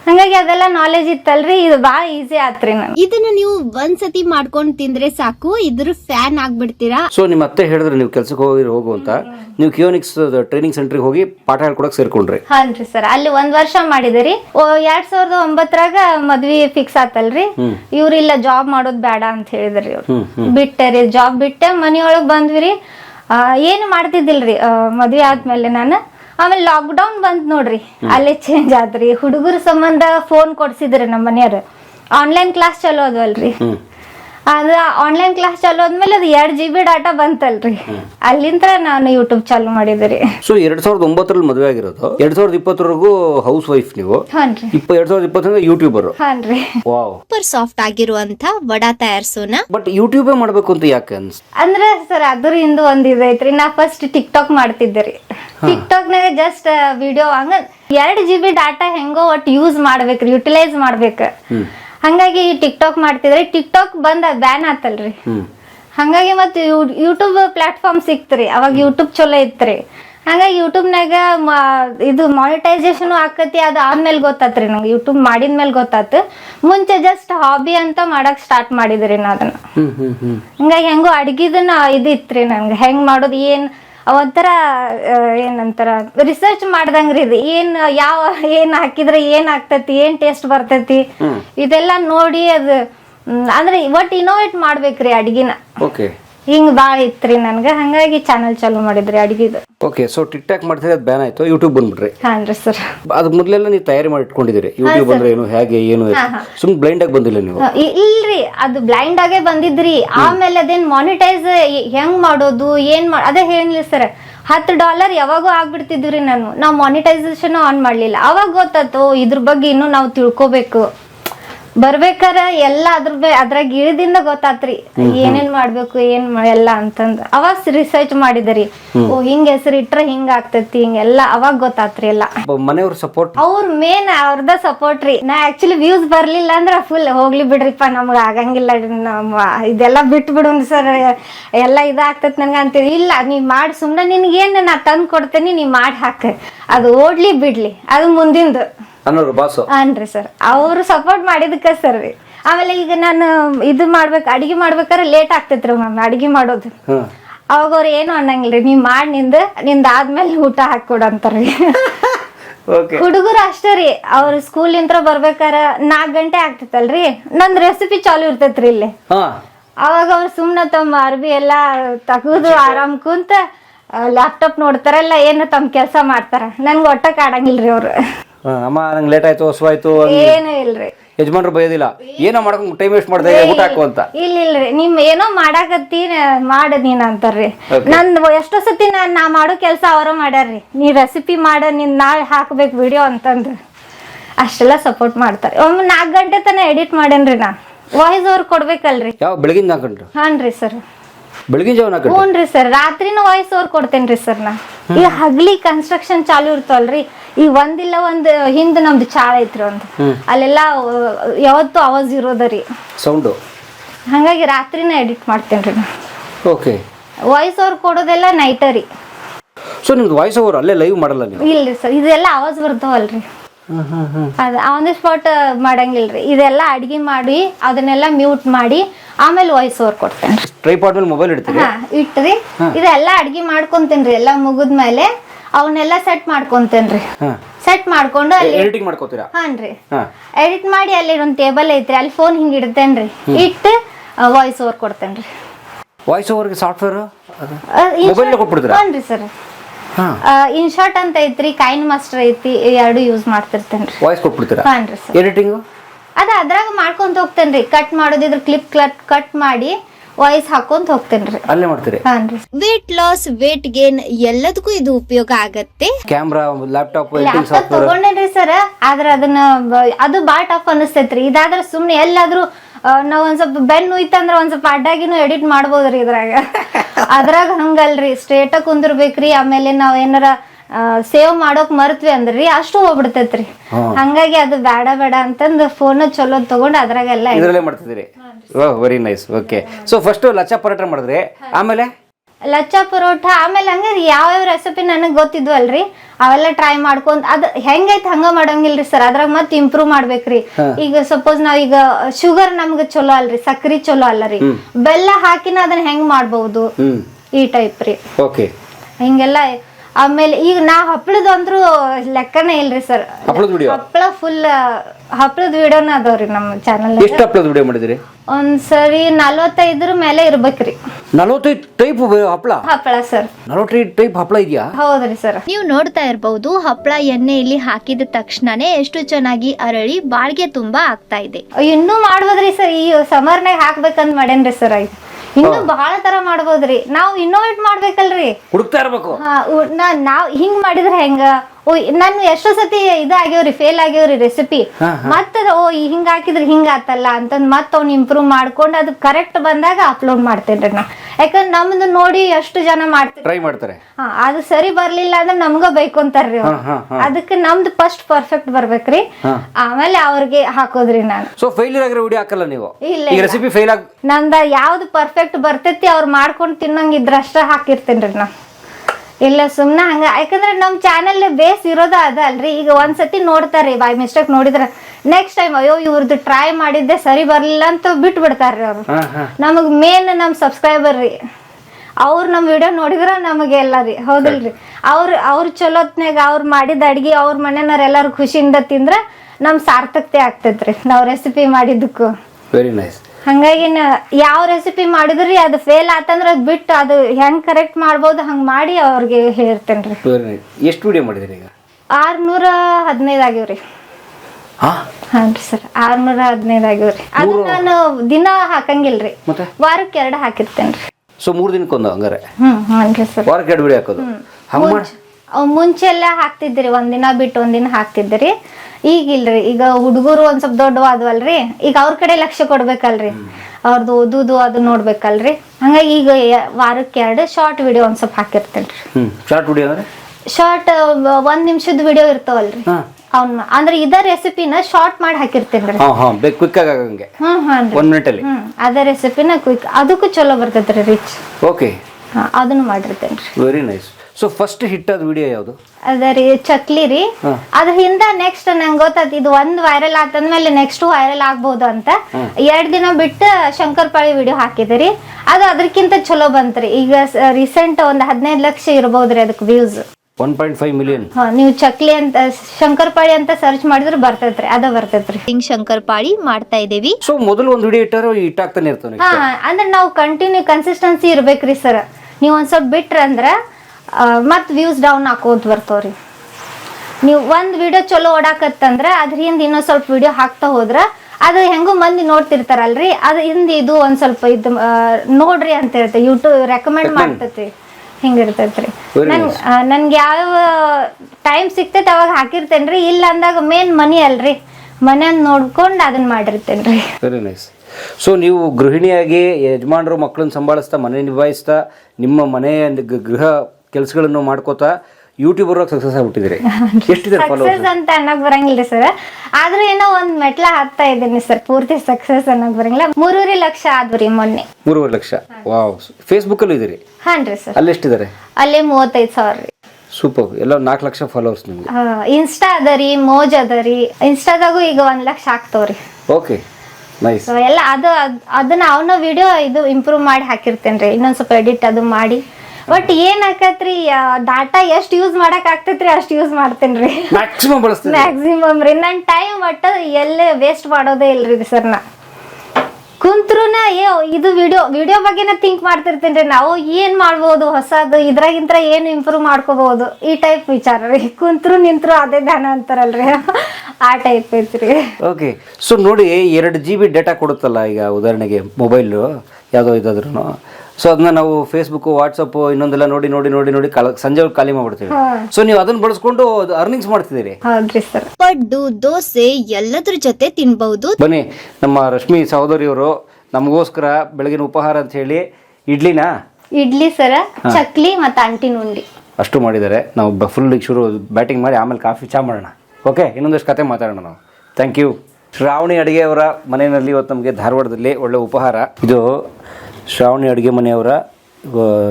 ಹಂಗಾಗಿ ಅದೆಲ್ಲ ನಾಲೆಜ್ ಇತ್ತಲ್ರಿ ಇದು ಭಾಳ ಈಸಿ ಆತ್ರಿ ನಾನು ಇದನ್ನ ನೀವು ಒಂದ್ಸತಿ ಮಾಡ್ಕೊಂಡ್ ತಿಂದ್ರೆ ಸಾಕು ಇದ್ರ ಫ್ಯಾನ್ ಆಗ್ಬಿಡ್ತೀರಾ? ಸೊ ನಿಮ್ಮ ಅತ್ತೆ ಹೇಳಿದ್ರೆ ನೀವು ಕೆಲ್ಸಕ್ಕೆ ಹೋಗಿ ಹೋಗು ಅಂತ. ನೀವು ಕ್ಯೂನಿಕ್ಸ್ ಟ್ರೈನಿಂಗ್ ಸೆಂಟರ್ ಹೋಗಿ ಪಾಠ ಹೇಳ್ಕೊಡಕ್ ಸೇರ್ಕೊಂಡ್ರಿ. ಹಾನ್ರಿ ಸರ್ ಅಲ್ಲಿ ಒಂದ್ ವರ್ಷ ಮಾಡಿದಿರಿ. ಎರಡ್ ಸಾವಿರದ ಒಂಬತ್ತರಾಗ ಮದ್ವಿ ಫಿಕ್ಸ್ ಆತಲ್ರಿ. ಇವ್ರಿಲ್ಲ ಜಾಬ್ ಮಾಡೋದ್ ಬೇಡ ಅಂತ ಹೇಳಿದ್ರಿ ಇವ್ರು ಬಿಟ್ಟರಿ ಜಾಬ್ ಬಿಟ್ಟೆ ಮನಿಯೊಳಗ್ ಬಂದ್ವಿ ಆ, ಏನು ಮಾಡ್ತಿದ್ದಿಲ್ರಿ ಆ, ಮದ್ವೆ ಆದ್ಮೇಲೆ ನಾನು? ಆಮೇಲೆ ಲಾಕ್ಡೌನ್ ಬಂತ್ ನೋಡ್ರಿ. ಅಲ್ಲೇ ಚೇಂಜ್ ಆದ್ರಿ ಹುಡುಗರ ಸಂಬಂಧ ಫೋನ್ ಕೊಡ್ಸಿದ್ರಿ ನಮ್ಮ ಮನೆಯವರು. ಆನ್ಲೈನ್ ಕ್ಲಾಸ್ ಚಲೋ ಅದಲ್ರಿ ಅದ ಆನ್ಲೈನ್ ಕ್ಲಾಸ್ ಚಾಲು ಆದ್ಮೇಲೆ ಅದು ಎರಡ್ ಜಿ ಬಿ ಡಾಟಾ ಬಂತಲ್ರಿ. ಅಲ್ಲಿಂದ ನಾನು ಯೂಟ್ಯೂಬ್ ಚಾಲು ಮಾಡಿದ್ರಿ. ಸೊ ಎರಡ್ ಸಾವಿರದ ಒಂಬತ್ತರಲ್ಲಿ ಮದುವೆ ಆಗಿರೋದು. ಎರಡ್ ಸಾವಿರದ ಇಪ್ಪತ್ತರವರೆಗೂ ಹೌಸ್ ವೈಫ್ ನೀವು ಹಾನ್ರಿ ಇಪ್ಪ ಎರಡ್ ಸಾವಿರದ ಇಪ್ಪತ್ತರಿಂದ ಯೂಟ್ಯೂಬರ್ ಹಾನ್ರಿ ಸೂಪರ್ ಸಾಫ್ಟ್ ಆಗಿರುವಂತ ವಡಾ ತಯಾರಿಸೋಣ ಬಟ್ ಯೂಟ್ಯೂಬ್ ಮಾಡ್ಬೇಕು ಅಂತ ಯಾಕೆ ಅನ್ಸ್ ಅಂದ್ರೆ ಸರ್ ಅದರಿಂದ ಒಂದ್ ಇದೈತ್ರಿ ನಾ ಫಸ್ಟ್ ಟಿಕ್ ಟಾಕ್ ಮಾಡ್ತಿದ್ದೆ ರೀ. ಟಿಕ್ ಟಾಕ್ ನಾಗ ಜಸ್ಟ್ ವಿಡಿಯೋ ಹಂಗ ಎರಡ್ ಜಿ ಬಿ ಡಾಟಾ ಹೆಂಗೋ ಒಟ್ ಯೂಸ್ ಮಾಡ್ಬೇಕ್ರಿ ಯುಟಿಲೈಸ್ ಮಾಡ್ಬೇಕ. ಹಂಗಾಗಿ ಟಿಕ್ಟಾಕ್ ಮಾಡ್ತಿದ್ರೆ ಟಿಕ್ಟಾಕ್ ಬಂದ ಬ್ಯಾನ್ ಆತಲ್ರಿ. ಹಂಗಾಗಿ ಮತ್ತೆ ಯೂಟ್ಯೂಬ್ ಪ್ಲಾಟ್ಫಾರ್ಮ್ ಸಿಕ್ತ್ರಿ ಅವಾಗ ಯೂಟ್ಯೂಬ್ ಚಲೋ ಇತ್ರಿ ಹಂಗಾಗಿ ಯೂಟ್ಯೂಬ್ನಾಗ ಇದು ಮಾನಿಟೈಸೇಷನ್ ಆಕತಿ ಅದು ಆದ್ಮೇಲೆ ಗೊತ್ತಾತ್ರಿ ನಂಗೆ ಯೂಟ್ಯೂಬ್ ಮಾಡಿದ್ಮೇಲೆ ಗೊತ್ತಾತು. ಮುಂಚೆ ಜಸ್ಟ್ ಹಾಬಿ ಅಂತ ಮಾಡಕ್ ಸ್ಟಾರ್ಟ್ ಮಾಡಿದ್ರಿ ನಾ ಅದನ್ನ. ಹಂಗಾಗಿ ಹೆಂಗೋ ಅಡ್ಗಿದನ್ನ ಇದು ನಂಗೆ ನನ್ಗೆ ಹೆಂಗ್ ಮಾಡೋದು ಏನ್ ಒಂಥರ ಏನಂತಾರ ರಿಸರ್ಚ್ ಮಾಡ್ದಂಗ್ರಿ ಇದು. ಏನ್ ಯಾವ ಏನ್ ಹಾಕಿದ್ರೆ ಏನ್ ಆಗ್ತೈತಿ ಏನ್ ಟೇಸ್ಟ್ ಬರ್ತೈತಿ. ಇದೆಲ್ಲ ನೋಡಿ ಅದು ಅಂದ್ರೆ ಒಟ್ ಇನೋವೇಟ್ ಮಾಡ್ಬೇಕ್ರಿ ಅಡ್ಗಿನ. ಓಕೆ ಹಿಂಗ್ ಬಾಳ ಇತ್ರಿ ನನ್ಗ. ಹಂಗಾಗಿ ಚಾನಲ್ ಚಾಲೂ ಮಾಡಿದ್ರಿ ಅಡ್ಗಿದು. ಓಕೆ ಸೊ ಟಿಕ್ ಟಾಕ್ ಮಾಡ್ತಿದ್ರೆ ಅದು ಬ್ಯಾನ್ ಆಯ್ತು. ಯೂಟ್ಯೂಬ್ ಬಂದ್ಬಿಟ್ರಿ. ಹಾನ್ರಿ ಸರ್ ಅದು ಮೊದ್ಲೆಲ್ಲ ನೀವು ತಯಾರಿ ಮಾಡಿ ಇಟ್ಕೊಂಡಿದ್ದೀರಿ. ಯೂಟ್ಯೂಬ್ ಅಂದ್ರೆ ಏನು ಹೇಗೆ ಏನು ಸುಮ್ ಬ್ಲೈಂಡ್ ಆಗಿ ಬಂದಿಲ್ಲ ನೀವು? ಇಲ್ರಿ ಅದು ಬ್ಲೈಂಡ್ ಆಗೇ ಬಂದಿದ್ರಿ. ಆಮೇಲೆ ಅದೇನ್ ಮಾನಿಟೈಸ್ ಹೆಂಗ್ ಮಾಡೋದು ಏನ್ ಮಾ ಅದೇ ಹೇಳಿ ಸರ್ ಹತ್ತು ಡಾಲರ್ ಯಾವಾಗೂ ಆಗ್ಬಿಡ್ತಿದ್ವಿ ನಾನು. ನಾವು ಮಾನಿಟೈಸೇಷನ್ ಆನ್ ಮಾಡ್ಲಿಲ್ಲ. ಅವಾಗ ಗೊತ್ತಾತು ಇದ್ರ ಬಗ್ಗೆ ಇನ್ನು ನಾವು ತಿಳ್ಕೊಬೇಕು. ಬರ್ಬೇಕಾರ ಎಲ್ಲ ಅದ್ರ ಅದ್ರಾಗ ಇಳಿದಿಂದ ಗೊತ್ತಾತ್ರಿ. ಏನೇನ್ ಮಾಡ್ಬೇಕು ಏನ್ ಎಲ್ಲ ಅಂತಂದ್. ಅವಾಗ ರಿಸರ್ಚ್ ಮಾಡಿದರಿ. ಓ ಹಿಂಗ ಹೆಸರು ಇಟ್ರ ಹಿಂಗ ಆಗ್ತೈತಿ ಹಿಂಗೆಲ್ಲ ಅವಾಗ ಗೊತ್ತಾತ್ರಿ ಎಲ್ಲ. ಮನೆಯವ್ರ ಸಪೋರ್ಟ್ ಅವ್ರ ಮೇನ್ ಅವ್ರದ ಸಪೋರ್ಟ್ ರೀ. ನಾ ಆಕ್ಚುಲಿ ವ್ಯೂಸ್ ಬರ್ಲಿಲ್ಲ ಅಂದ್ರ ಫುಲ್ ಹೋಗ್ಲಿ ಬಿಡ್ರಿಪ್ಪ ನಮ್ಗ ಆಗಂಗಿಲ್ಲ ನಮ್ಮ ಇದೆಲ್ಲ ಬಿಟ್ಟು ಬಿಡೋಣ ಸರ್. ಎಲ್ಲ ಇದಾಗ್ತೈತಿ ನನ್ಗ ಅಂತೀವಿ ಇಲ್ಲ ನೀ ಮಾಡಿ ಸುಮ್ನೆ ನಿನ್ಗೇನ್ ನಾ ತಂದ್ ಕೊಡ್ತೇನಿ ನೀ ಮಾಡಿ ಹಾಕ. ಅದು ಓಡ್ಲಿ ಬಿಡ್ಲಿ. ಅದು ಮುಂದಿಂದು. ಅನ್ನೋರು ಬಾಸು ಅನ್ರಿ ಸರ್ ಅವರು ಸಪೋರ್ಟ್ ಮಾಡಿದಕ್ಕ ಸರ್ ರೀ. ಆಮೇಲೆ ಈಗ ನಾನು ಇದು ಮಾಡ್ಬೇಕು ಅಡಿಗೆ ಮಾಡ್ಬೇಕಾದ್ರೆ ಲೇಟ್ ಆಗ್ತೈತ್ರಿ ಮ್ಯಾಮ್ ಅಡಿಗೆ ಮಾಡೋದು. ಅವಾಗ ಅವ್ರು ಏನು ಅನ್ನಂಗಿಲ್ರಿ ನೀ ಮಾಡಿ ನಿಂದ ನಿಂದ ಆದ್ಮೇಲೆ ಊಟ ಹಾಕೊಡು ಅಂತಾರ್ರಿ. ಹುಡುಗರು ಅಷ್ಟೇ ರೀ. ಅವ್ರ ಸ್ಕೂಲ್ ಇಂತ್ರ ಬರ್ಬೇಕಾರ ನಾಲ್ಕು ಗಂಟೆ ಆಗ್ತೈತಲ್ರಿ. ನಂದ್ ರೆಸಿಪಿ ಚಾಲು ಇರ್ತೈತ್ರಿ ಇಲ್ಲಿ. ಅವಾಗ ಅವ್ರು ಸುಮ್ನ ತಮ್ಮ ಅರ್ಬಿ ಎಲ್ಲಾ ತಗದು ಆರಾಮ್ ಕುಂತ ಲ್ಯಾಪ್ಟಾಪ್ ನೋಡ್ತಾರಲ್ಲ ಏನು ತಮ್ಮ ಕೆಲಸ ಮಾಡ್ತಾರ. ನನ್ಗೆ ಒಟ್ಟ ಕಾಡಂಗಿಲ್ರಿ ಅವ್ರು. ಅಮ್ಮ ನಂಗೆ ಲೇಟ್ ಆಯ್ತು ಹಸುವಾಯ್ತು ಏನು ಇಲ್ರಿ. ಯಜಮಾನ್ರು ಬಯೋದಿಲ್ಲ ಏನೋ ಮಾಡ್ಕೊಂಡು ಟೈಮ್ ವೇಸ್ಟ್ ಮಾಡ್ದೆ ಊಟ ಹಾಕು ಅಂತ. ಇಲ್ಲ ಇಲ್ರಿ ನಿಮ್ ಏನೋ ಮಾಡಾಕತ್ತಿ ಮಾಡ ನೀನ್ ಅಂತಾರ್ರಿ. ನಂದ್ ಎಷ್ಟೋ ಸತಿ ನಾನ್ ನಾ ಮಾಡೋ ಕೆಲ್ಸ ಅವರ ಮಾಡ್ಯಾರ್ರಿ. ನೀ ರೆಸಿಪಿ ಮಾಡ ನೀನ್ ನಾಳೆ ಹಾಕ್ಬೇಕು ವಿಡಿಯೋ ಅಂತಂದ್ರ ಅಷ್ಟೆಲ್ಲ ಸಪೋರ್ಟ್ ಮಾಡ್ತಾರೆ. ಒಮ್ಮೆ ನಾಲ್ಕು ಗಂಟೆ ತನ ಎಡಿಟ್ ಮಾಡೇನ್ರಿ ನಾ ವಾಯ್ಸ್ ಅವ್ರು ಕೊಡ್ಬೇಕಲ್ರಿ. ಯಾವ ಬೆಳಗಿನ ಹಾಕೊಂಡ್ರು ಹಾನ್ರಿ ಸರ್ ಬೆಳಗಿನ ಜಾವನ್ ಹ್ಞೂನ್ರಿ ಸರ್ ರಾತ್ರಿನೂ ವಾಯ್ಸ್ ಓವರ್ ಕೊಡ್ತೇನ್ರಿ ಸರ್ ನಾ. ಈ ಹಗ್ಲಿ ಕನ್ಸ್ಟ್ರಕ್ಷನ್ ಚಾಲು ಇರ್ತವಲ್ರಿ ಈ ಒಂದಿಲ್ಲ ಒಂದ್ ಹಿಂದ್ ನಮ್ದು ಚಾಳ ಐತ್ರಿ ಒಂದು. ಅಲ್ಲೆಲ್ಲ ಯಾವತ್ತು ಅವಾಜ್ ಇರೋದರಿ ಸೌಂಡ್ ಹಂಗಾಗಿ ರಾತ್ರಿನ ಎಡಿಟ್ ಮಾಡ್ತೇನ್ರಿ ನಾ. ಓಕೆ ವಾಯ್ಸ್ ಓವರ್ ಕೊಡೋದೆಲ್ಲ ನೈಟರಿ ಸೊ ನಿಮ್ದು ವಾಯ್ಸ್ ಓವರ್ ಅಲ್ಲೇ ಲೈವ್ ಮಾಡಲ್ಲ ನೀವು? ಇಲ್ರಿ ಸರ್ ಇದೆಲ್ಲ ಅವಾಜ್ ಬರ್ತಾವಲ್ರಿ ಅದ ಆನ್ ದಿ ಸ್ಪಾಟ್ ಮಾಡಂಗಿಲ್ರಿ. ಇದೆಲ್ಲ ಅಡಿಗೆ ಮಾಡಿ ಅದನ್ನೆಲ್ಲ ಮ್ಯೂಟ್ ಮಾಡಿ ಆಮೇಲೆ ವಾಯ್ಸ್ ಓವರ್ ಕೊಡ್ತೇನೆ. ಟ್ರೈಪಾಡ್ ಮೇಲೆ ಮೊಬೈಲ್ ಇಡ್ತೀನಿ ಹಾ ಇಟ್ರಿ. ಇದೆಲ್ಲ ಅಡ್ಗೆ ಮಾಡ್ಕೊಂತೇನ್ರಿ ಎಲ್ಲ ಮುಗಿದ್ಮೇಲೆ ಅವನ್ನೆಲ್ಲ ಸೆಟ್ ಮಾಡ್ಕೊಂತೇನ್ರಿ. ಹಾ. ಸೆಟ್ ಮಾಡ್ಕೊಂಡು ಅಲ್ಲಿ ಎಡಿಟಿಂಗ್ ಮಾಡ್ಕೋತೀರಾ? ಹಾನ್ರಿ. ಹಾ. ಎಡಿಟ್ ಮಾಡಿ ಅಲ್ಲಿ ಒಂದು ಟೇಬಲ್ ಐತ್ರಿ ಅಲ್ಲಿ ಫೋನ್ ಹಿಂಗೆ ಇಡ್ತೇನ್ರಿ. ಇಟ್ಟು ವಾಯ್ಸ್ ಓವರ್ ಕೊಡ್ತೇನ್ರಿ. ವಾಯ್ಸ್ ಓವರ್ಗೆ ಸಾಫ್ಟ್ವೇರ್ ಮೊಬೈಲ್ ಕೊಟ್ಬಿಡ್ತೀರಾ? ಹಾನ್ರಿ ಸರ್ ಹಾ. ಇನ್ಶಾರ್ಟ್ ಅಂತ ಐತ್ರಿ ಕೈನ್ ಮಾಸ್ಟರ್ ಐತಿ ಎರಡು ಯೂಸ್ ಮಾಡ್ತಿರ್ತೇನೆ ವಾಯ್ಸ್ ಕೊಟ್ಬಿಡ್ತೀರಾ? ಹಾನ್ರಿ ಸರ್. ಎಡಿಟಿಂಗು ಅದ ಅದ್ರಾಗ ಮಾಡ್ಕೊಂತ ಹೋಗ್ತೇನ್ರಿ ಕಟ್ ಮಾಡೋದಿದ್ರ ಕ್ಲಿಪ್ ಕ್ಲಟ್ ಕಟ್ ಮಾಡಿ ವಾಯ್ಸ್ ಹಾಕೊಂತ ಹೋಗ್ತೇನ್ರಿ ಅಲ್ಲೇ ಮಾಡ್ತೀರಿ? ಹಾನ್ರಿ ವೇಟ್ ಲಾಸ್ ವೇಟ್ ಗೇನ್ ಎಲ್ಲದಕ್ಕೂ ಇದು ಉಪಯೋಗ ಆಗತ್ತೆ. Camera laptop editing laptop software ತಗೊಂಡೇನ್ರಿ sir ಆದ್ರ ಅದನ್ನ ಬ- ಅದು ಬಾಳ ಟಫ್ ಅನಿಸ್ತೈತ್ರಿ ಇದಾದ್ರ ಸುಮ್ನೆ ಎಲ್ಲಾದ್ರೂ ನಾವ್ ಒಂದ್ ಸ್ವಲ್ಪ ಬೆನ್ ಉಯ್ತಂದ್ರ ಒಂದ್ ಸ್ವಲ್ಪ ಅಡ್ಡಾಗಿನೂ ಎಡಿಟ್ ಮಾಡ್ಬೋದ್ರಿ ಇದ್ರಾಗ. ಅದ್ರಾಗ ಹಂಗಲ್ರಿ ಸ್ಟ್ರೇಟ ಕುಂದಿರ್ಬೇಕ್ರಿ ಆಮೇಲೆ ನಾವ್ ಏನಾರ ಸೇವ್ ಮಾಡೋಕ್ ಮರ್ತ್ವಿ ಅಂದ್ರಿ ಅಷ್ಟು ಹೋಗ್ಬಿಡ್ತೈತ್ರಿ. ಹಂಗಾಗಿ ಅದು ಬೇಡ ಬೇಡ ಅಂತಂದ್ ಫೋನ್ ಚಲೋ ತಗೊಂಡ್ ಅದ್ರಾಗೆಲ್ಲ ಇದರಲ್ಲೇ ಮಾಡ್ತಿದ್ದೀರಿ. ಓಹ್ very nice okay so first lachha paratha ಮಾಡಿದ್ರಿ. ಆಮೇಲೆ? ಲಚ್ಚ ಪರೋಟ ಆಮೇಲೆ ಹಂಗ ಯಾವ್ಯಾವ ರೆಸಿಪಿ ನನಗೆ ಗೊತ್ತಿದ್ವಲ್ರಿ ಅವೆಲ್ಲ ಟ್ರೈ ಮಾಡ್ಕೊಂಡ್ ಅದ್ ಹೆಂಗೈತೆ ಹಂಗ ಮಾಡಂಗಿಲ್ರಿ ಸರ್ ಅದ್ರಾಗ ಮತ್ತೆ ಇಂಪ್ರೂವ್ ಮಾಡ್ಬೇಕ್ರಿ. ಈಗ ಸಪೋಸ್ ನಾವ್ ಈಗ ಶುಗರ್ ನಮ್ಗೆ ಚಲೋ ಅಲ್ರಿ ಸಕ್ರಿ ಚಲೋ ಅಲ್ಲರಿ ಬೆಲ್ಲ ಹಾಕಿನ ಅದನ್ನ ಹೆಂಗ್ ಮಾಡ್ಬಹುದು ಈ ಟೈಪ್ ರೀ. ಓಕೆ ಹಿಂಗೆಲ್ಲ ಆಮೇಲೆ ಈಗ ನಾ ಹಪ್ಪಳದ ಅಂದ್ರು ಲೆಕ್ಕನೇ ಇಲ್ರಿ ಸರ್. ಹಪ್ಪಳದ ವಿಡಿಯೋ ಹಪ್ಪಳ ಫುಲ್ ಹಪ್ಪಳದ ವಿಡಿಯೋನ ಅದಾವ್ರಿ ನಮ್ಮ ಚಾನಲ್ ಎಷ್ಟು ಹಪ್ಪಳದ ವಿಡಿಯೋ ಮಾಡಿದಿರಿ? ಒಂದ್ ಸರಿ ನಲ್ವತ್ತೈದರ ಮೇಲೆ ಇರ್ಬೇಕ್ರಿ. ನಲವತ್ತೈದು ಟೈಪ್ ಹಪ್ಪಳ ಹಪ್ಪಳ ಸರ್. ನಲವತ್ತೈದು ಟೈಪ್ ಹಪ್ಪಳ ಇದೆಯಾ? ಹೌದ್ರಿ ಸರ್. ನೀವು ನೋಡ್ತಾ ಇರಬಹುದು ಹಪ್ಪಳ ಎಣ್ಣೆಯಲ್ಲಿ ಹಾಕಿದ ತಕ್ಷಣನೇ ಎಷ್ಟು ಚೆನ್ನಾಗಿ ಅರಳಿ ಬಾಳ್ಗೆ ತುಂಬಾ ಆಗ್ತಾ ಇದೆ. ಇನ್ನೂ ಮಾಡ್ಬೋದ್ರಿ ಸರ್. ಈ ಸಮರ್ನಾಗ ಹಾಕ್ಬೇಕಂತ ಮಾಡೇನ್ರಿ ಸರ್. ಇನ್ನು ಬಹಳ ತರ ಮಾಡ್ಬೋದ್ರಿ. ನಾವು ಇನ್ನೋವೇಟ್ ಮಾಡ್ಬೇಕಲ್ರಿ. ಹುಡುಕ್ತಾ ಇರ್ಬೇಕು. ನಾವ್ ಹಿಂಗ್ ಮಾಡಿದ್ರೆ ಹೆಂಗ? ಓ ನಾನು ಎಷ್ಟೋ ಸತಿ ಇದಾಗ್ಯವ್ರಿ ಫೇಲ್ ಆಗ್ಯವ್ರಿ ರೆಸಿಪಿ ಮತ್ತೆ ಓ ಹಿಂಗ ಹಾಕಿದ್ರೆ ಹಿಂಗ ಆತಲ್ಲ ಅಂತಂದ್ ಮತ್ತ ಅವ್ನ ಇಂಪ್ರೂವ್ ಮಾಡ್ಕೊಂಡು ಅದು ಕರೆಕ್ಟ್ ಬಂದಾಗ ಅಪ್ಲೋಡ್ ಮಾಡ್ತೇನ್ರಿ ನಾ. ಯಾಕಂದ್ರೆ ನಮ್ದು ನೋಡಿ ಎಷ್ಟು ಜನ ಮಾಡ್ತಾರೆ ಟ್ರೈ ಮಾಡ್ತಾರೆ. ಹಾ ಅದು ಸರಿ ಬರ್ಲಿಲ್ಲ ಅಂದ್ರೆ ನಮ್ಗ ಬೈಕೊಂತಾರ್ರಿ ಅವ್ರು. ಅದಕ್ಕೆ ನಮ್ದು ಫಸ್ಟ್ ಪರ್ಫೆಕ್ಟ್ ಬರ್ಬೇಕ್ರಿ. ಆಮೇಲೆ ಅವ್ರಿಗೆ ಹಾಕೋದ್ರಿ ನಾನು. ಸೊ ಫೇಲ್ಯೂರ್ ಆಗಿರೋ ವಿಡಿಯೋ ಹಾಕಲ್ಲ ನೀವು? ಇಲ್ಲ, ರೆಸಿಪಿ ಫೇಲ್ ಆಗ ನಂದ ಯಾವ್ದು ಪರ್ಫೆಕ್ಟ್ ಬರ್ತೈತಿ ಅವ್ರು ಮಾಡ್ಕೊಂಡು ತಿನ್ನಂಗಿದ್ರ ಅಷ್ಟ ಹಾಕಿರ್ತೇನ್ರಿ ನಾ. ಇಲ್ಲ ಸುಮ್ಮನೆ ಹಂಗ. ಯಾಕಂದ್ರೆ ನಮ್ ಚಾನಲ್ ಬೇಸ್ ಇರೋದ ಅದ ಅಲ್ರಿ. ಈಗ ಒಂದ್ಸತಿ ನೋಡ್ತಾರ್ರಿ ಬೈ ಮಿಸ್ಟೇಕ್ ನೋಡಿದ್ರ. ನೆಕ್ಸ್ಟ್ ಟೈಮ್ ಅಯ್ಯೋ ಇವ್ರದ್ದು ಟ್ರೈ ಮಾಡಿದ್ದೆ ಸರಿ ಬರ್ಲಿಲ್ಲ ಅಂತ ಬಿಟ್ಟು ಬಿಡ್ತಾರ್ರಿ ಅವ್ರು ನಮಗೆ ಮೇನ್ ನಮ್ ಸಬ್ಸ್ಕ್ರೈಬರ್ ರೀ. ಅವ್ರು ನಮ್ ವಿಡಿಯೋ ನೋಡಿದ್ರ ನಮಗೆ ಎಲ್ಲ ರೀ. ಹೌದಲ್ರಿ? ಅವ್ರ ಅವ್ರ ಚಲೋತ್ನಾಗ ಅವ್ರು ಮಾಡಿದ ಅಡ್ಗಿ ಅವ್ರ ಮನೆಯವ್ರ ಎಲ್ಲಾರು ಖುಷಿಯಿಂದ ತಿಂದ್ರ ನಮ್ ಸಾರ್ಥಕತೆ ಆಗ್ತೈತ್ರಿ. ನಾವ್ ರೆಸಿಪಿ ಮಾಡಿದ್ದಕ್ಕೂ. ವೆರಿ ನೈಸ್ ಹಂಗಾಗಿ ನಾ ಯಾವ ರೆಸಿಪಿ ಮಾಡಿದ್ರಿ ಅದು ಫೇಲ್ ಆತಂದ್ರೆ ಅದು ಬಿಟ್ಟು ಅದು ಹೆಂಗ್ ಕರೆಕ್ಟ್ ಮಾಡ್ಬೋದು ಹಂಗ್ ಮಾಡಿ ಅವ್ರಿಗೆ ಹೇಳ್ತೇನ್ರಿ ಎಷ್ಟು ವಿಡಿಯೋ ಮಾಡಿದ್ರಿ ಈಗ? ಆರ್ನೂರ ಹದಿನೈದು ಆಗಿವ್ರಿ ಹಾ? ಹಾನ್ರಿ ಸರ್ ಆರ್ನೂರ ಹದಿನೈದು ಆಗ್ಯಾವ್ರಿ ಅದು ನಾನು ದಿನ ಹಾಕಂಗಿಲ್ರಿ ವಾರಕ್ಕೆ ಎರಡು ಹಾಕಿರ್ತೇನ್ರಿ ಸೊ ಮೂರು ದಿನಕ್ಕೊಂದು ಹಂಗಾರೆ? ಸರ್. ವಾರಕ್ಕೆ ಎರಡು ವಿಡಿಯೋ ಹಾಕೋದು? ಹಂಗೆ ಮುಂಚೆ ಎಲ್ಲ ಹಾಕ್ತಿದ್ರಿ ಒಂದಿನ ಬಿಟ್ಟು ಒಂದಿನ ಹಾಕ್ತಿದ್ರಿ ಈಗ ಇಲ್ರಿ ಈಗ ಹುಡುಗರು ಒಂದ್ ಸ್ವಲ್ಪ ದೊಡ್ಡವಾದ್ವಲ್ರಿ ಈಗ ಅವ್ರ ಕಡೆ ಲಕ್ಷ್ಯ ಕೊಡ್ಬೇಕಲ್ರಿ. ಅವ್ರದ್ದು ಓದುದು ಅದು ನೋಡ್ಬೇಕಲ್ರಿ. ಹಂಗಾಗಿ ಈಗ ವಾರಕ್ಕೆ ಎರಡು ಶಾರ್ಟ್ ವಿಡಿಯೋ ಒಂದ್ ಸ್ವಲ್ಪ ಹಾಕಿರ್ತೇನ್ರಿ. ಶಾರ್ಟ್ ವಿಡಿಯೋ ಅಂದರೆ? ಶಾರ್ಟ್ ಒಂದ್ ನಿಮಿಷದ ವಿಡಿಯೋ ಇರ್ತಾವಲ್ರಿ. ಹಾಂ. ಅವ್ನ ಅಂದ್ರೆ ಇದ ರೆಸಿಪಿನ ಶಾರ್ಟ್ ಮಾಡಿ ಹಾಕಿರ್ತೇನ್ರಿ. ಹಾ ಹಾಂ ಬೇಕು ಕ್ವಿಕ್ಕಾಗಿ ಆಗಂಗೆ. ಹ್ಮ್ ಹಾನ್ರಿ ಒನ್ ಮಿನಿಟಲ್ಲಿ ಹ್ಮ್ ಅದ ರೆಸಿಪಿನ ಕ್ವಿಕ್ ಅದಕ್ಕೂ ಚಲೋ ಬರ್ತೈತ್ರಿ ರಿಚ್ ಓಕೆ ಅದನ್ನು ಮಾಡಿರ್ತೇನ್ರಿ. Very nice so first hit ಆದ ವಿಡಿಯೋ ಯಾವುದು? ಅದ ರೀ ಚಕ್ಲಿ ರೀ. ಅದ್ರ ಹಿಂದ ನೆಕ್ಸ್ಟ್ ನಂಗೆ ಗೊತ್ತಾತ್ ಇದು ಒಂದ್ ವೈರಲ್ ಆತಂದ್ಮೇಲೆ ನೆಕ್ಸ್ಟ್ ವೈರಲ್ ಆಗ್ಬೋದು ಅಂತ. ಎರಡ್ ದಿನ ಬಿಟ್ಟು ಶಂಕರ್ಪಾಳಿ ವಿಡಿಯೋ ಹಾಕಿದ್ರಿ ಅದು ಅದಕ್ಕಿಂತ ಚಲೋ ಬಂತ್ರಿ ಈಗ ರೀಸೆಂಟ್ ಒಂದ್ ಹದಿನೈದು ಲಕ್ಷ ಇರ್ಬೋದ್ರಿ ಅದಕ್ಕೆ views one point five million ನೀವು ಚಕ್ಲಿ ಅಂತ ಶಂಕರ್ಪಾಳಿ ಅಂತ ಸರ್ಚ್ ಮಾಡಿದ್ರೆ ಬರ್ತೈತ್ರಿ ಅದ ಬರ್ತೈತ್ರಿ ಹಿಂಗ್ ಶಂಕರ್ಪಾಳಿ ಮಾಡ್ತಾ ಇದೀವಿ. ಸೊ ಮೊದಲು ಒಂದು ವಿಡಿಯೋ ಇಟ್ಟಾರೋ ಇಟ್ಟಾಗ್ತಾನೆ ಇರ್ತಾನೆ ಹಾ ಅಂದ್ರೆ ನಾವು ಕಂಟಿನ್ಯೂ ಕನ್ಸಿಸ್ಟೆನ್ಸಿ ಇರ್ಬೇಕ್ರಿ ಸರ್ ನೀವು ಒಂದ್ ಸ್ವಲ್ಪ ಬಿಟ್ರ ಅಂದ್ರ ಮತ್ ವ್ಯೂಸ್ ಡೌನ್ ಹಾಕೋದ್ ಬರ್ತಾವ್ರಿ. ನೀವು ಒಂದ್ ವಿಡಿಯೋ ಚಲೋ ಓಡಾಕತ್ತಂದ್ರೆ ಅದ್ರ ಹಿಂದ್ ಇನ್ನೊಂದ್ ಸ್ವಲ್ಪ ವಿಡಿಯೋ ಹಾಕ್ತಾ ಹೋದ್ರ ಅದು ಹೆಂಗೋ ಮಂದಿ ನೋಡ್ತಿರ್ತಾರಲ್ರಿ ಅದ್ ಹಿಂದ್ ಇದು ಒಂದ್ ಸ್ವಲ್ಪ ಇದು ನೋಡ್ರಿ ಅಂತ ಹೇಳ್ತೆ ಯೂಟ್ಯೂಬ್ ರೆಕಮೆಂಡ್ ಮಾಡ್ತೈತಿ ಹಿಂಗಿರ್ತೈತ್ರಿ. ನನ್ ನನ್ಗೆ ಯಾವ ಟೈಮ್ ಸಿಕ್ತೈತೆ ಅವಾಗ ಹಾಕಿರ್ತೇನ್ರಿ ಇಲ್ಲ ಅಂದಾಗ ಮೇನ್ ಮನಿ ಅಲ್ರಿ ಮನೆಯನ್ನ ನೋಡ್ಕೊಂಡು ಅದನ್ನ ಮಾಡಿರ್ತೇನ್ರಿ. ವೆರಿ ನೈಸ್ ಸೊ ನೀವು ಗೃಹಿಣಿಯಾಗಿ ಯಜಮಾನರು ಮಕ್ಕಳನ್ನ ಸಂಭಾಳಿಸ್ತಾ ಮನೆ ನಿಭಾಯಿಸ್ತಾ ನಿಮ್ಮ ಮನೆಯ ಗೃಹ ಕೆಲಸಗಳನ್ನು ಮಾಡ್ಕೋತಾ ಯೂಟ್ಯೂಬರ್ ಸಕ್ಸಸ್ ಆಗ್ಬಿಟ್ಟಿದ್ದೀರಿ. ಎಷ್ಟಿದೆ ಫಾಲೋವರ್ಸ್ ಸಕ್ಸಸ್ ಅಂತ ಅನ್ನಕ್ ಬರಂಗಿಲ್ಲ ಸರ್ ಆದ್ರೂ ಏನೋ ಒಂದ್ ಮೆಟ್ಲ ಹತ್ತಾ ಇದ್ದೀನಿ ಸರ್ ಪೂರ್ತಿ ಸಕ್ಸಸ್ ಅನ್ನಕ್ ಬರಂಗಿಲ್ಲ. ಮೂರೂವರೆ ಲಕ್ಷ ಆದ್ರಿ ಮೊನ್ನೆ. ಮೂರುವರೆ ಲಕ್ಷ? ವಾವ್ ಫೇಸ್ಬುಕ್ಕಲ್ಲೂ ಇದ್ದೀರಿ? ಹಾನ್ರಿ ಸರ್ ಅಲ್ಲಿ ಎಷ್ಟಿದ್ದಾರೆ? ಅಲ್ಲೇ ಮೂವತ್ತೈದು ಸಾವಿರ ರೀ. ಸೂಪರ್ ಎಲ್ಲ ನಾಲ್ಕು ಲಕ್ಷ ಫಾಲೋವರ್ಸ್ ನಿಮಗೆ. ಇನ್ಸ್ಟಾ ಅದರಿ ಮೋಜ್ ಅದರಿ ಇನ್ಸ್ಟಾದಾಗೂ ಈಗ ಒಂದ್ ಲಕ್ಷ ಆಗ್ತಾವ್ರಿ. ಓಕೆ ನೈಸ್ ಸೊ ಎಲ್ಲ ಅದು ಅದ್- ಅದನ್ನ ಅವನ ವಿಡಿಯೋ ಇದು ಇಂಪ್ರೂವ್ ಮಾಡಿ ಹಾಕಿರ್ತೇನ್ರಿ. ಇನ್ನೊಂದ್ ಸ್ವಲ್ಪ ಎಡಿಟ್ ಅದು ಮಾಡಿ. ಬಟ್ ಏನ್ ಆಕತ್ರಿ? ಡಾಟಾ ಎಷ್ಟ್ ಯೂಸ್ ಮಾಡಕ್ ಆಗ್ತೈತ್ರಿ ಅಷ್ಟ್ ಯೂಸ್ ಮಾಡ್ತೇನ್ರಿ. ಮ್ಯಾಕ್ಸಿಮಮ್ ಬಳಸ್ತೀನಿ ಮ್ಯಾಕ್ಸಿಮಮ್ ರೀ. ನನ್ ಟೈಮ್ ಒಟ್ಟ ಎಲ್ಲೇ ವೇಸ್ಟ್ ಮಾಡೋದೇ ಇಲ್ರಿ ಸರ್ ನಾ ಕುಂತ್ರುನ ಏ ಇದು ವಿಡಿಯೋ ವಿಡಿಯೋ ಬಗ್ಗೆನ ಥಿಂಕ್ ಮಾಡ್ತಿರ್ತೇನ್ರಿ ನಾವು. ಏನು ಮಾಡ್ಬೋದು ಹೊಸದು ಇದ್ರಾಗಿಂತ ಏನು ಇಂಪ್ರೂವ್ ಮಾಡ್ಕೋಬಹುದು ಈ ಟೈಪ್ ವಿಚಾರ ರೀ. ಕುಂತ್ರು ನಿಂತ್ರು ಅದೇ ಧ್ಯಾನ ಅಂತಾರಲ್ರಿ. ಆ ಟೈಪ್ ಐತ್ರಿ. ಓಕೆ ಸೊ ನೋಡಿ ಎರಡು ಜಿ ಬಿ ಡೇಟಾ ಕೊಡುತ್ತಲ್ಲ ಈಗ ಉದಾಹರಣೆಗೆ ಮೊಬೈಲು ಯಾವುದೋ ಇದಾದ್ರೂ ಸೊ ಅದನ್ನ ನಾವು ಫೇಸ್ಬುಕ್ ವಾಟ್ಸಪ್ ಇನ್ನೊಂದೆಲ್ಲ ನೋಡಿ ನೋಡಿ ನೋಡಿ ನೋಡಿ ಕಾಲ ಸಂಜೆ ಖಾಲಿ ಮಾಡ್ಬಿಡ್ತೀವಿ. ಸೊ ನೀವು ಅದನ್ನ ಬಳಸ್ಕೊಂಡು ಅರ್ನಿಂಗ್ಸ್ ಮಾಡ್ತಿದ್ದೀರಿ. ಹೌದ್ರಿ ಸರ್ ಪಡ್ಡು ದೋಸೆ ಎಲ್ಲದ್ರ ಜೊತೆ ತಿನ್ಬಹುದು ಬನ್ನಿ ನಮ್ಮ ರಶ್ಮಿ ಸಹೋದರಿಯವರು ನಮಗೋಸ್ಕರ ಬೆಳಗಿನ ಉಪಹಾರ ಅಂತ ಹೇಳಿ ಇಡ್ಲಿನಾ? ಇಡ್ಲಿ ಸರ ಚಕ್ಲಿ ಮತ್ತೆ ಅಂಟಿನ ಉಂಡಿ ಅಷ್ಟು ಮಾಡಿದ್ದಾರೆ. ನಾವು ಫುಲ್ ಶುರು ಬ್ಯಾಟಿಂಗ್ ಮಾಡಿ ಆಮೇಲೆ ಕಾಫಿ ಚಾ ಮಾಡೋಣ. ಓಕೆ ಇನ್ನೊಂದಷ್ಟು ಕತೆ ಮಾತಾಡೋಣ ನಾವು. ಥ್ಯಾಂಕ್ ಯು ಶ್ರಾವಣಿ ಅಡುಗೆಯವರ ಮನೆಯಲ್ಲಿ ಇವತ್ತು ನಮಗೆ ಧಾರವಾಡದಲ್ಲಿ ಒಳ್ಳೆ ಉಪಹಾರ. ಇದು ಶ್ರಾವಣಿ ಅಡುಗೆ ಮನೆಯವರ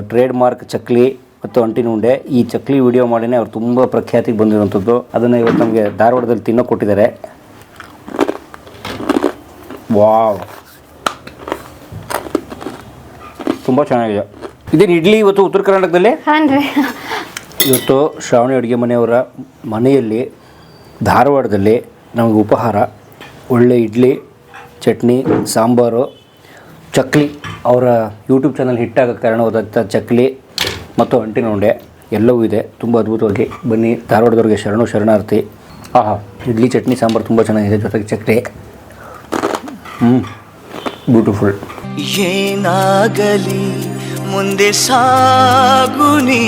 ಟ್ರೇಡ್ ಮಾರ್ಕ್ ಚಕ್ಲಿ ಮತ್ತು ಅಂಟಿನ ಉಂಡೆ. ಈ ಚಕ್ಲಿ ವಿಡಿಯೋ ಮಾಡಿನೇ ಅವ್ರು ತುಂಬ ಪ್ರಖ್ಯಾತಿಗೆ ಬಂದಿರುವಂಥದ್ದು. ಅದನ್ನು ಇವತ್ತು ನಮಗೆ ಧಾರವಾಡದಲ್ಲಿ ತಿನ್ನೋ ಕೊಟ್ಟಿದ್ದಾರೆ. ವಾವ್. ತುಂಬ ಚೆನ್ನಾಗಿದೆ. ಇದೇನು ಇಡ್ಲಿ ಇವತ್ತು ಉತ್ತರ ಕರ್ನಾಟಕದಲ್ಲಿ? ಇವತ್ತು ಶ್ರಾವಣಿ ಅಡುಗೆ ಮನೆಯವರ ಮನೆಯಲ್ಲಿ ಧಾರವಾಡದಲ್ಲಿ ನಮಗೆ ಉಪಹಾರ. ಒಳ್ಳೆ ಇಡ್ಲಿ ಚಟ್ನಿ ಸಾಂಬಾರು ಚಕ್ಲಿ. ಅವರ ಯೂಟ್ಯೂಬ್ ಚಾನಲ್ ಹಿಟ್ಟಾಗಕ್ಕೆ ಕಾರಣವಾದಂಥ ಚಕ್ಲಿ ಮತ್ತು ಅಂಟಿನ ಉಂಡೆ ಎಲ್ಲವೂ ಇದೆ. ತುಂಬ ಅದ್ಭುತವಾಗಿ ಬನ್ನಿ. ಧಾರವಾಡದವ್ರಿಗೆ ಶರಣು, ಶರಣಾರ್ಥಿ. ಆಹಾ, ಇಡ್ಲಿ, ಚಟ್ನಿ, ಸಾಂಬಾರು ತುಂಬ ಚೆನ್ನಾಗಿದೆ. ಜೊತೆಗೆ ಚಕ್ಲಿ. ಹ್ಞೂ ಬ್ಯೂಟಿಫುಲ್ ಏನಾಗಲಿ ಮುಂದೆ ಸಾಗು ನೀ.